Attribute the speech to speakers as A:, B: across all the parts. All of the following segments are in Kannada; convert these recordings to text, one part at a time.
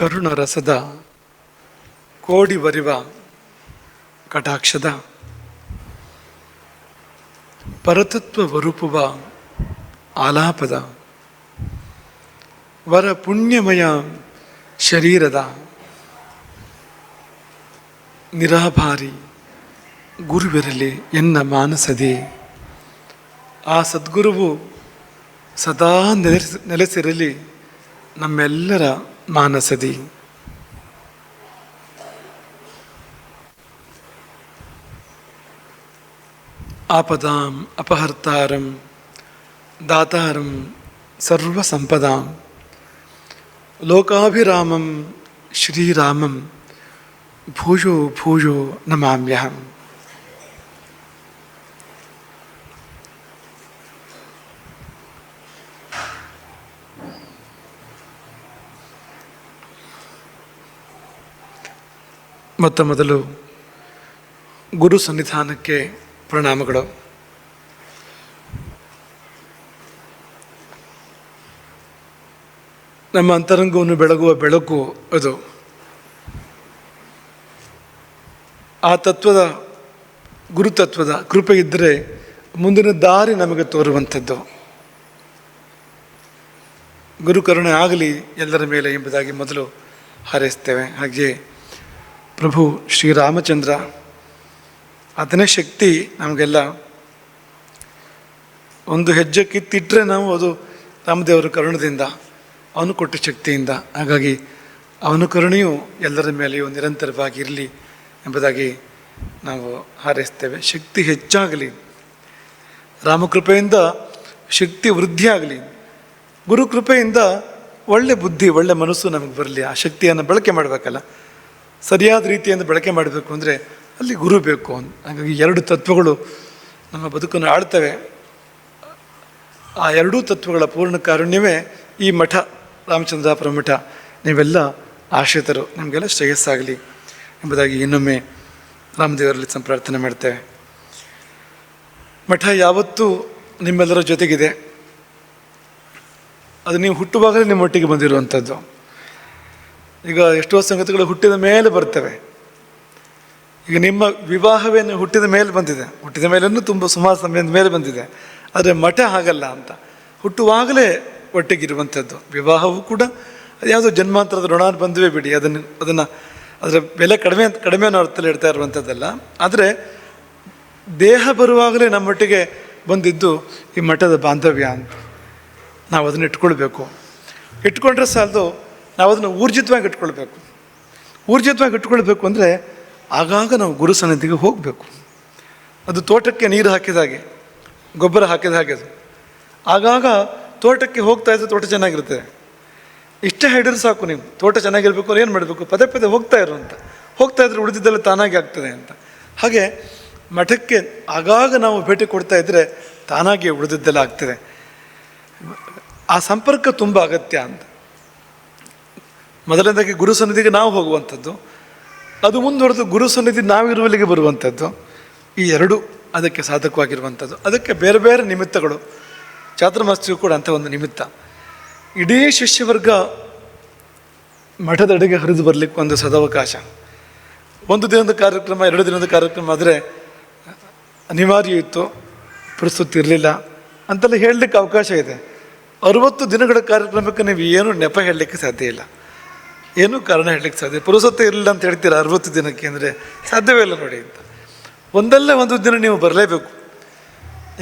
A: ಕರುಣ ರಸದ ಕೋಡಿ ಬರಿವ ಕಟಾಕ್ಷದ ಪರತತ್ವ ವರೂಪುವ ಆಲಾಪದ ವರ ಪುಣ್ಯಮಯ ಶರೀರದ ನಿರಾಭಾರಿ ಗುರುವಿರಲಿ ಎನ್ನ ಮಾನಸದೆ. ಆ ಸದ್ಗುರುವು ಸದಾ ನೆಲೆಸಿ ನೆಲೆಸಿರಲಿ ನಮ್ಮೆಲ್ಲರ मानसदि। आपदा अपहर्ता दातारम सर्वसंपदाम। लोकाभिरामम श्रीराम भूजो भूजो नमाम्यहम। ಮೊತ್ತ ಮೊದಲು ಗುರು ಸನ್ನಿಧಾನಕ್ಕೆ ಪ್ರಣಾಮಗಳು. ನಮ್ಮ ಅಂತರಂಗವನ್ನು ಬೆಳಗುವ ಬೆಳಕು ಅದು. ಆ ತತ್ವದ ಗುರುತತ್ವದ ಕೃಪೆ ಇದ್ದರೆ ಮುಂದಿನ ದಾರಿ ನಮಗೆ ತೋರುವಂಥದ್ದು. ಗುರುಕರುಣೆ ಆಗಲಿ ಎಲ್ಲರ ಮೇಲೆ ಎಂಬುದಾಗಿ ಮೊದಲು ಹಾರೈಸ್ತೇವೆ. ಹಾಗೆ ಪ್ರಭು ಶ್ರೀರಾಮಚಂದ್ರ, ಅದನ್ನೇ ಶಕ್ತಿ ನಮಗೆಲ್ಲ. ಒಂದು ಹೆಜ್ಜೆ ಕಿತ್ತಿಟ್ಟರೆ ನಾವು ಅದು ರಾಮದೇವರ ಕರುಣದಿಂದ, ಅವನು ಕೊಟ್ಟ ಶಕ್ತಿಯಿಂದ. ಹಾಗಾಗಿ ಅವನ ಕರುಣೆಯು ಎಲ್ಲರ ಮೇಲೆಯೂ ನಿರಂತರವಾಗಿ ಇರಲಿ ಎಂಬುದಾಗಿ ನಾವು ಹಾರೈಸ್ತೇವೆ. ಶಕ್ತಿ ಹೆಚ್ಚಾಗಲಿ, ರಾಮಕೃಪೆಯಿಂದ ಶಕ್ತಿ ವೃದ್ಧಿಯಾಗಲಿ, ಗುರುಕೃಪೆಯಿಂದ ಒಳ್ಳೆ ಬುದ್ಧಿ, ಒಳ್ಳೆ ಮನಸ್ಸು ನಮಗೆ ಬರಲಿ. ಆ ಶಕ್ತಿಯನ್ನು ಬಳಕೆ ಮಾಡಬೇಕಲ್ಲ. ಸರಿಯಾದ ರೀತಿಯಿಂದ ಬಳಕೆ ಮಾಡಬೇಕು ಅಂದರೆ ಅಲ್ಲಿ ಗುರು ಬೇಕು ಹಾಗಾಗಿ ಎರಡು ತತ್ವಗಳು ನಮ್ಮ ಬದುಕನ್ನು ಆಳ್ತವೆ. ಆ ಎರಡೂ ತತ್ವಗಳ ಪೂರ್ಣ ಕಾರುಣ್ಯವೇ ಈ ಮಠ, ರಾಮಚಂದ್ರಾಪುರ ಮಠ. ನೀವೆಲ್ಲ ಆಶ್ರಿತರು, ನಮಗೆಲ್ಲ ಶ್ರೇಯಸ್ಸಾಗಲಿ ಎಂಬುದಾಗಿ ಇನ್ನೊಮ್ಮೆ ರಾಮದೇವರಲ್ಲಿ ಸಂಪ್ರಾರ್ಥನೆ ಮಾಡ್ತೇವೆ. ಮಠ ಯಾವತ್ತೂ ನಿಮ್ಮೆಲ್ಲರ ಜೊತೆಗಿದೆ. ಅದು ನೀವು ಹುಟ್ಟುವಾಗಲೇ ನಿಮ್ಮೊಟ್ಟಿಗೆ ಬಂದಿರುವಂಥದ್ದು. ಈಗ ಎಷ್ಟೋ ಸಂಗತಿಗಳು ಹುಟ್ಟಿದ ಮೇಲೆ ಬರ್ತವೆ. ಈಗ ನಿಮ್ಮ ವಿವಾಹವೇ ಹುಟ್ಟಿದ ಮೇಲೆ ಬಂದಿದೆ? ಹುಟ್ಟಿದ ಮೇಲೂ ತುಂಬ ಸುಮಾರು ಸಮಯದ ಮೇಲೆ ಬಂದಿದೆ. ಆದರೆ ಮಠ ಹಾಗಲ್ಲ ಅಂತ. ಹುಟ್ಟುವಾಗಲೇ ಒಟ್ಟಿಗಿರುವಂಥದ್ದು. ವಿವಾಹವೂ ಕೂಡ ಅದು ಯಾವುದೋ ಜನ್ಮಾಂತರದ ಋಣ ಬಂದುವೇ ಬಿಡಿ. ಅದನ್ನು ಅದನ್ನು, ಅದರ ಬೆಲೆ ಕಡಿಮೆ ಕಡಿಮೆ ಅನ್ನೋ ಅರ್ಥದಲ್ಲಿ ಇಡ್ತಾ ಇರುವಂಥದ್ದಲ್ಲ. ಆದರೆ ದೇಹ ಬರುವಾಗಲೇ ನಮ್ಮೊಟ್ಟಿಗೆ ಬಂದಿದ್ದು ಈ ಮಠದ ಬಾಂಧವ್ಯ ಅಂತ. ನಾವು ಅದನ್ನು ಇಟ್ಕೊಳ್ಬೇಕು. ಇಟ್ಕೊಂಡ್ರೆ ಸಾಲದು ನಾವು ಅದನ್ನು ಊರ್ಜಿತವಾಗಿ ಇಟ್ಕೊಳ್ಬೇಕು. ಊರ್ಜಿತವಾಗಿ ಇಟ್ಕೊಳ್ಬೇಕು ಅಂದರೆ ಆಗಾಗ ನಾವು ಗುರು ಸನ್ನಿಧಿಗೆ ಹೋಗಬೇಕು. ಅದು ತೋಟಕ್ಕೆ ನೀರು ಹಾಕಿದ ಹಾಗೆ, ಗೊಬ್ಬರ ಹಾಕಿದ ಹಾಗೆ ಅದು. ಆಗಾಗ ತೋಟಕ್ಕೆ ಹೋಗ್ತಾ ಇದ್ದರೆ ತೋಟ ಚೆನ್ನಾಗಿರುತ್ತೆ. ಇಷ್ಟೇ ಹಿಡಿದ್ರೆ ಸಾಕು ನೀವು, ತೋಟ ಚೆನ್ನಾಗಿರಬೇಕು ಏನು ಮಾಡಬೇಕು? ಪದೇ ಪದೇ ಹೋಗ್ತಾ ಇರು ಅಂತ. ಹೋಗ್ತಾ ಇದ್ರೆ ಉಳಿದಿದ್ದೆಲ್ಲ ತಾನಾಗಿ ಆಗ್ತದೆ ಅಂತ. ಹಾಗೆ ಮಠಕ್ಕೆ ಆಗಾಗ ನಾವು ಭೇಟಿ ಕೊಡ್ತಾ ಇದ್ದರೆ ತಾನಾಗಿ ಉಳಿದಿದ್ದೆಲ್ಲ ಆಗ್ತದೆ. ಆ ಸಂಪರ್ಕ ತುಂಬ ಅಗತ್ಯ ಅಂತ. ಮೊದಲನೇದಾಗಿ ಗುರು ಸನ್ನಿಧಿಗೆ ನಾವು ಹೋಗುವಂಥದ್ದು. ಅದು ಮುಂದುವರೆದು ಗುರು ಸನ್ನಿಧಿ ನಾವಿರುವಲ್ಲಿಗೆ ಬರುವಂಥದ್ದು. ಈ ಎರಡು ಅದಕ್ಕೆ ಸಾಧಕವಾಗಿರುವಂಥದ್ದು. ಅದಕ್ಕೆ ಬೇರೆ ಬೇರೆ ನಿಮಿತ್ತಗಳು. ಚಾತುರ್ಮಾಸ್ತಿಯು ಕೂಡ ಅಂಥ ಒಂದು ನಿಮಿತ್ತ. ಇಡೀ ಶಿಷ್ಯವರ್ಗ ಮಠದಡೆಗೆ ಹರಿದು ಬರಲಿಕ್ಕೆ ಒಂದು ಸದವಕಾಶ. ಒಂದು ದಿನದ ಕಾರ್ಯಕ್ರಮ, ಎರಡು ದಿನದ ಕಾರ್ಯಕ್ರಮ ಆದರೆ ಅನಿವಾರ್ಯ ಇತ್ತು. ಪ್ರಸ್ತುತಿ ಇರಲಿಲ್ಲ. ಅಂತೆಲ್ಲ ಹೇಳಲಿಕ್ಕೆ ಅವಕಾಶ ಇದೆ. ಅರುವತ್ತು ದಿನಗಳ ಕಾರ್ಯಕ್ರಮಕ್ಕೆ ನೀವು ಏನು ನೆಪ ಹೇಳಲಿಕ್ಕೆ ಸಾಧ್ಯ ಇಲ್ಲ. ಏನೂ ಕಾರಣ ಹೇಳಲಿಕ್ಕೆ ಸಾಧ್ಯ? ಪುರುಸತ್ತೆ ಇರಲಿಲ್ಲ ಅಂತ ಹೇಳ್ತೀರಾ ಅರವತ್ತು ದಿನಕ್ಕೆ ಅಂದರೆ? ಸಾಧ್ಯವೇ ಇಲ್ಲ ನೋಡಿ ಅಂತ. ಒಂದಲ್ಲೇ ಒಂದು ದಿನ ನೀವು ಬರಲೇಬೇಕು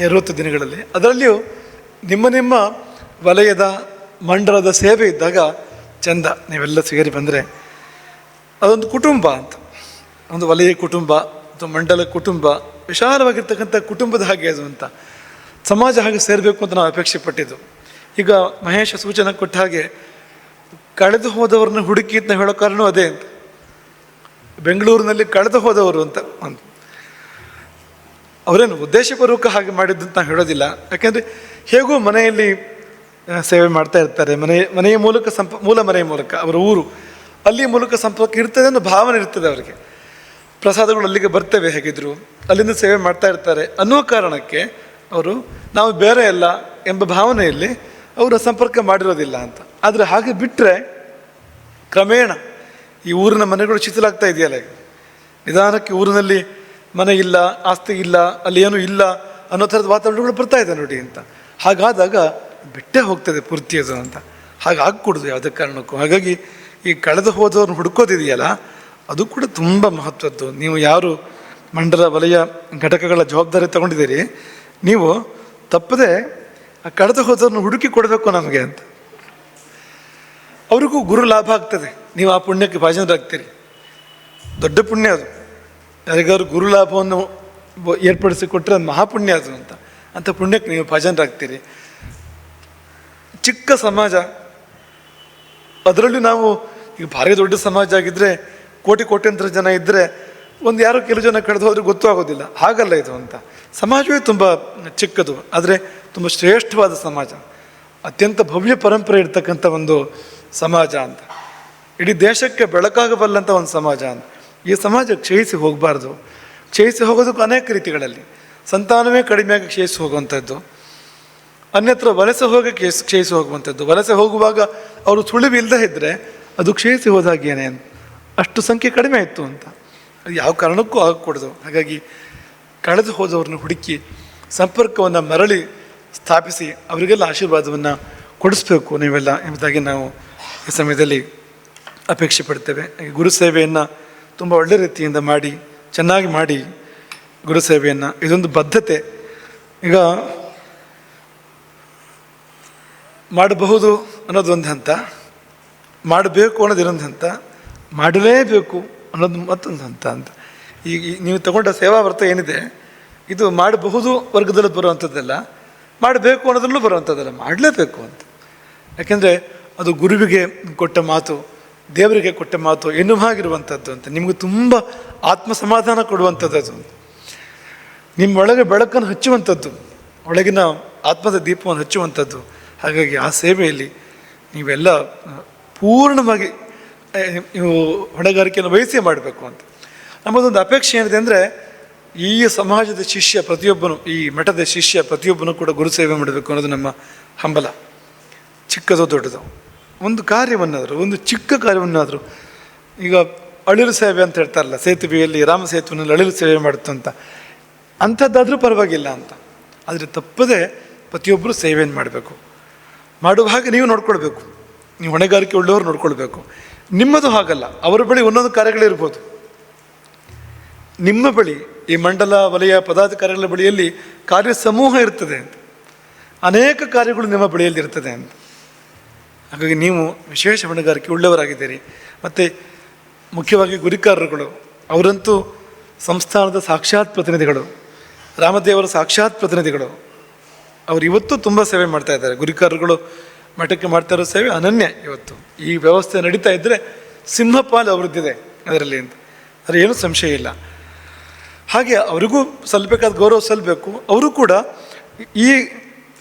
A: ಅರವತ್ತು ದಿನಗಳಲ್ಲಿ. ಅದರಲ್ಲಿಯೂ ನಿಮ್ಮ ನಿಮ್ಮ ವಲಯದ, ಮಂಡಲದ ಸೇವೆ ಇದ್ದಾಗ ಚಂದ. ನೀವೆಲ್ಲ ಸೇರಿ ಬಂದರೆ ಅದೊಂದು ಕುಟುಂಬ ಅಂತ. ಒಂದು ವಲಯ ಕುಟುಂಬ ಅಥವಾ ಮಂಡಲ ಕುಟುಂಬ, ವಿಶಾಲವಾಗಿರ್ತಕ್ಕಂಥ ಕುಟುಂಬದ ಹಾಗೆ ಅದು ಅಂತ. ಸಮಾಜ ಹಾಗೆ ಸೇರಬೇಕು ಅಂತ ನಾವು ಅಪೇಕ್ಷೆ ಪಟ್ಟಿದ್ದು. ಈಗ ಮಹೇಶ ಸೂಚನೆ ಕೊಟ್ಟ ಹಾಗೆ ಕಳೆದು ಹೋದವ್ರನ್ನ ಹುಡುಕಿ ಅಂತ ಹೇಳೋ ಕಾರಣ ಅದೇ ಅಂತ. ಬೆಂಗಳೂರಿನಲ್ಲಿ ಕಳೆದು ಹೋದವರು ಅಂತ ಒಂದು. ಅವರೇನು ಉದ್ದೇಶಪೂರ್ವಕ ಹಾಗೆ ಮಾಡಿದ್ದು ಅಂತ ನಾನು ಹೇಳೋದಿಲ್ಲ. ಯಾಕೆಂದರೆ ಹೇಗೂ ಮನೆಯಲ್ಲಿ ಸೇವೆ ಮಾಡ್ತಾ ಇರ್ತಾರೆ. ಮನೆ, ಮನೆಯ ಮೂಲಕ ಸಂಪ, ಮೂಲ ಮನೆಯ ಮೂಲಕ, ಅವರ ಊರು. ಅಲ್ಲಿ ಮೂಲಕ ಸಂಪರ್ಕ ಇರ್ತದೆ ಅನ್ನೋ ಭಾವನೆ ಇರ್ತದೆ ಅವರಿಗೆ. ಪ್ರಸಾದಗಳು ಅಲ್ಲಿಗೆ ಬರ್ತವೆ ಹೇಗಿದ್ರು. ಅಲ್ಲಿಂದ ಸೇವೆ ಮಾಡ್ತಾ ಇರ್ತಾರೆ ಅನ್ನೋ ಕಾರಣಕ್ಕೆ ಅವರು, ನಾವು ಬೇರೆ ಅಲ್ಲ ಎಂಬ ಭಾವನೆಯಲ್ಲಿ ಅವರ ಸಂಪರ್ಕ ಮಾಡಿರೋದಿಲ್ಲ ಅಂತ. ಆದರೆ ಹಾಗೆ ಬಿಟ್ಟರೆ ಕ್ರಮೇಣ ಈ ಊರಿನ ಮನೆಗಳು ಶಿಥಿಲಾಗ್ತಾ ಇದೆಯಲ್ಲ. ನಿಧಾನಕ್ಕೆ ಊರಿನಲ್ಲಿ ಮನೆ ಇಲ್ಲ, ಆಸ್ತಿ ಇಲ್ಲ, ಅಲ್ಲಿ ಏನೂ ಇಲ್ಲ ಅನ್ನೋ ಥರದ ವಾತಾವರಣಗಳು ಬರ್ತಾ ಇದೆ ನೋಡಿ ಅಂತ. ಹಾಗಾದಾಗ ಬಿಟ್ಟೇ ಹೋಗ್ತದೆ ಪೂರ್ತಿ ಅದು ಅಂತ. ಹಾಗೆ ಆಗ್ಕೊಡೋದು ಯಾವುದೇ ಕಾರಣಕ್ಕೂ. ಹಾಗಾಗಿ ಈ ಕಳೆದು ಹೋದವ್ರನ್ನ ಹುಡುಕೋದಿದೆಯಲ್ಲ ಅದು ಕೂಡ ತುಂಬ ಮಹತ್ವದ್ದು. ನೀವು ಯಾರು ಮಂಡಲ, ವಲಯ ಘಟಕಗಳ ಜವಾಬ್ದಾರಿ ತಗೊಂಡಿದ್ದೀರಿ, ನೀವು ತಪ್ಪದೆ ಆ ಕಳೆದು ಹೋದವ್ರನ್ನ ಹುಡುಕಿ ಕೊಡಬೇಕು ನಮಗೆ ಅಂತ. ಅವ್ರಿಗೂ ಗುರು ಲಾಭ ಆಗ್ತದೆ. ನೀವು ಆ ಪುಣ್ಯಕ್ಕೆ ಭಾಜನರಾಗ್ತೀರಿ. ದೊಡ್ಡ ಪುಣ್ಯ ಅದು. ಯಾರಿಗಾದ್ರು ಗುರು ಲಾಭವನ್ನು ಏರ್ಪಡಿಸಿ ಕೊಟ್ಟರೆ ಅದು ಮಹಾಪುಣ್ಯ ಅದು ಅಂತ. ಅಂಥ ಪುಣ್ಯಕ್ಕೆ ನೀವು ಭಾಜನರಾಗ್ತೀರಿ. ಚಿಕ್ಕ ಸಮಾಜ. ಅದರಲ್ಲೂ ನಾವು ಈಗ ಭಾರಿ ದೊಡ್ಡ ಸಮಾಜ ಆಗಿದ್ದರೆ ಕೋಟಿ ಕೋಟ್ಯಂತರ ಜನ ಇದ್ದರೆ ಒಂದು ಯಾರೋ ಕೆಲವು ಜನ ಕಳೆದು ಹೋದ್ರೆ ಗೊತ್ತೂ ಆಗೋದಿಲ್ಲ. ಹಾಗಲ್ಲ ಇದು ಅಂತ. ಸಮಾಜವೇ ತುಂಬ ಚಿಕ್ಕದು. ಆದರೆ ತುಂಬ ಶ್ರೇಷ್ಠವಾದ ಸಮಾಜ. ಅತ್ಯಂತ ಭವ್ಯ ಪರಂಪರೆ ಇರ್ತಕ್ಕಂಥ ಒಂದು ಸಮಾಜ ಅಂತ. ಇಡೀ ದೇಶಕ್ಕೆ ಬೆಳಕಾಗಬಲ್ಲಂಥ ಒಂದು ಸಮಾಜ ಅಂತ. ಈ ಸಮಾಜ ಕ್ಷಯಿಸಿ ಹೋಗಬಾರ್ದು. ಕ್ಷಯಿಸಿ ಹೋಗೋದಕ್ಕೂ ಅನೇಕ ರೀತಿಗಳಲ್ಲಿ. ಸಂತಾನವೇ ಕಡಿಮೆಯಾಗಿ ಕ್ಷಯಿಸಿ ಹೋಗುವಂಥದ್ದು ಅನ್ಯತ್ರ ವಲಸೆ ಹೋಗಿ ಕ್ಷಯಿಸಿ ಕ್ಷಯಿಸಿ ಹೋಗುವಂಥದ್ದು ವಲಸೆ ಹೋಗುವಾಗ ಅವರು ಸುಳಿವು ಇಲ್ಲದೆ ಇದ್ದರೆ ಅದು ಕ್ಷಯಿಸಿ ಹೋದಾಗೇನೆ ಅಷ್ಟು ಸಂಖ್ಯೆ ಕಡಿಮೆ ಇತ್ತು ಅಂತ. ಅದು ಯಾವ ಕಾರಣಕ್ಕೂ ಆಗಕೂಡದು. ಹಾಗಾಗಿ ಕಳೆದು ಹೋದವ್ರನ್ನ ಹುಡುಕಿ ಸಂಪರ್ಕವನ್ನು ಮರಳಿ ಸ್ಥಾಪಿಸಿ ಅವರಿಗೆಲ್ಲ ಆಶೀರ್ವಾದವನ್ನು ಕೊಡಿಸ್ಬೇಕು ನೀವೆಲ್ಲ ಎಂಬುದಾಗಿ ನಾವು ಈ ಸಮಯದಲ್ಲಿ ಅಪೇಕ್ಷೆ ಪಡ್ತೇವೆ. ಗುರು ಸೇವೆಯನ್ನು ತುಂಬ ಒಳ್ಳೆ ರೀತಿಯಿಂದ ಮಾಡಿ, ಚೆನ್ನಾಗಿ ಮಾಡಿ ಗುರು ಸೇವೆಯನ್ನು. ಇದೊಂದು ಬದ್ಧತೆ. ಈಗ ಮಾಡಬಹುದು ಅನ್ನೋದು ಒಂದು ಹಂತ, ಮಾಡಬೇಕು ಅನ್ನೋದು ಇನ್ನೊಂದು ಹಂತ, ಮಾಡಲೇಬೇಕು ಅನ್ನೋದು ಮತ್ತೊಂದು ಹಂತ ಅಂತ. ಈಗ ನೀವು ತಗೊಂಡ ಸೇವಾ ವ್ರತ ಏನಿದೆ, ಇದು ಮಾಡಬಹುದು ವರ್ಗದಲ್ಲಿ ಬರುವಂಥದ್ದಲ್ಲ ಮಾಡಬೇಕು ಅನ್ನೋದ್ರಲ್ಲೂ ಬರುವಂಥದ್ದಲ್ಲ ಮಾಡಲೇಬೇಕು ಅಂತ. ಯಾಕೆಂದರೆ ಅದು ಗುರುವಿಗೆ ಕೊಟ್ಟ ಮಾತು, ದೇವರಿಗೆ ಕೊಟ್ಟ ಮಾತು ಎನ್ನುವಾಗಿರುವಂಥದ್ದು ಅಂತ. ನಿಮಗೆ ತುಂಬ ಆತ್ಮ ಸಮಾಧಾನ ಕೊಡುವಂಥದ್ದು ಅದು. ನಿಮ್ಮ ಒಳಗೆ ಬೆಳಕನ್ನು ಹಚ್ಚುವಂಥದ್ದು, ಒಳಗಿನ ಆತ್ಮದ ದೀಪವನ್ನು ಹಚ್ಚುವಂಥದ್ದು. ಹಾಗಾಗಿ ಆ ಸೇವೆಯಲ್ಲಿ ನೀವೆಲ್ಲ ಪೂರ್ಣವಾಗಿ ನೀವು ಹೊಣೆಗಾರಿಕೆಯನ್ನು ವಹಿಸಿ ಮಾಡಬೇಕು ಅಂತ. ನಮ್ಮದೊಂದು ಅಪೇಕ್ಷೆ ಏನಿದೆ ಅಂದರೆ, ಈ ಸಮಾಜದ ಶಿಷ್ಯ ಪ್ರತಿಯೊಬ್ಬನು, ಈ ಮಠದ ಶಿಷ್ಯ ಪ್ರತಿಯೊಬ್ಬನು ಕೂಡ ಗುರು ಸೇವೆ ಮಾಡಬೇಕು ಅನ್ನೋದು ನಮ್ಮ ಹಂಬಲ. ಚಿಕ್ಕದೋ ದೊಡ್ಡದೋ. ಒಂದು ಕಾರ್ಯವನ್ನಾದರೂ, ಒಂದು ಚಿಕ್ಕ ಕಾರ್ಯವನ್ನಾದರೂ, ಈಗ ಅಳಿಲು ಸೇವೆ ಅಂತ ಹೇಳ್ತಾರಲ್ಲ ಸೇತುವೆಯಲ್ಲಿ ರಾಮ ಸೇತುವಿನಲ್ಲಿ ಅಳಿಲು ಸೇವೆ ಮಾಡುತ್ತಂತ ಅಂಥದ್ದಾದರೂ ಪರವಾಗಿಲ್ಲ ಅಂತ. ಆದರೆ ತಪ್ಪದೆ ಪ್ರತಿಯೊಬ್ಬರು ಸೇವೆಯನ್ನು ಮಾಡಬೇಕು. ಮಾಡುವ ಹಾಗೆ ನೀವು ನೋಡ್ಕೊಳ್ಬೇಕು. ನೀವು ಹೊಣೆಗಾರಿಕೆ ಉಳ್ಳವರು ನೋಡ್ಕೊಳ್ಬೇಕು. ನಿಮ್ಮದು ಹಾಗಲ್ಲ. ಅವರ ಬಳಿ ಒಂದೊಂದು ಕಾರ್ಯಗಳಿರ್ಬೋದು ನಿಮ್ಮ ಬಳಿ, ಈ ಮಂಡಲ, ವಲಯ, ಪದಾಧಿಕಾರಿಗಳ ಬಳಿಯಲ್ಲಿ ಕಾರ್ಯ ಸಮೂಹ ಇರ್ತದೆ ಅಂತ. ಅನೇಕ ಕಾರ್ಯಗಳು ನಿಮ್ಮ ಬಳಿಯಲ್ಲಿ ಇರ್ತದೆ ಅಂತ. ಹಾಗಾಗಿ ನೀವು ವಿಶೇಷ ಹೊಣೆಗಾರಿಕೆ ಉಳ್ಳವರಾಗಿದ್ದೀರಿ. ಮತ್ತು ಮುಖ್ಯವಾಗಿ ಗುರಿಕಾರರುಗಳು, ಅವರಂತೂ ಸಂಸ್ಥಾನದ ಸಾಕ್ಷಾತ್ ಪ್ರತಿನಿಧಿಗಳು, ರಾಮದೇವರ ಸಾಕ್ಷಾತ್ ಪ್ರತಿನಿಧಿಗಳು. ಅವರು ಇವತ್ತು ತುಂಬ ಸೇವೆ ಮಾಡ್ತಾ ಇದ್ದಾರೆ. ಗುರಿಕಾರರುಗಳು ಮಠಕ್ಕೆ ಮಾಡ್ತಾ ಇರೋ ಸೇವೆ ಅನನ್ಯ ಇವತ್ತು. ಈ ವ್ಯವಸ್ಥೆ ನಡೀತಾ ಇದ್ದರೆ ಸಿಂಹಪಾಲು ಅವರದ್ದಿದೆ ಅದರಲ್ಲಿ ಅಂತ. ಅದರ ಏನೂ ಸಂಶಯ ಇಲ್ಲ. ಹಾಗೆ ಅವರಿಗೂ ಸಲ್ಲಬೇಕಾದ ಗೌರವ ಸಲ್ಲಬೇಕು ಅವರು ಕೂಡ ಈ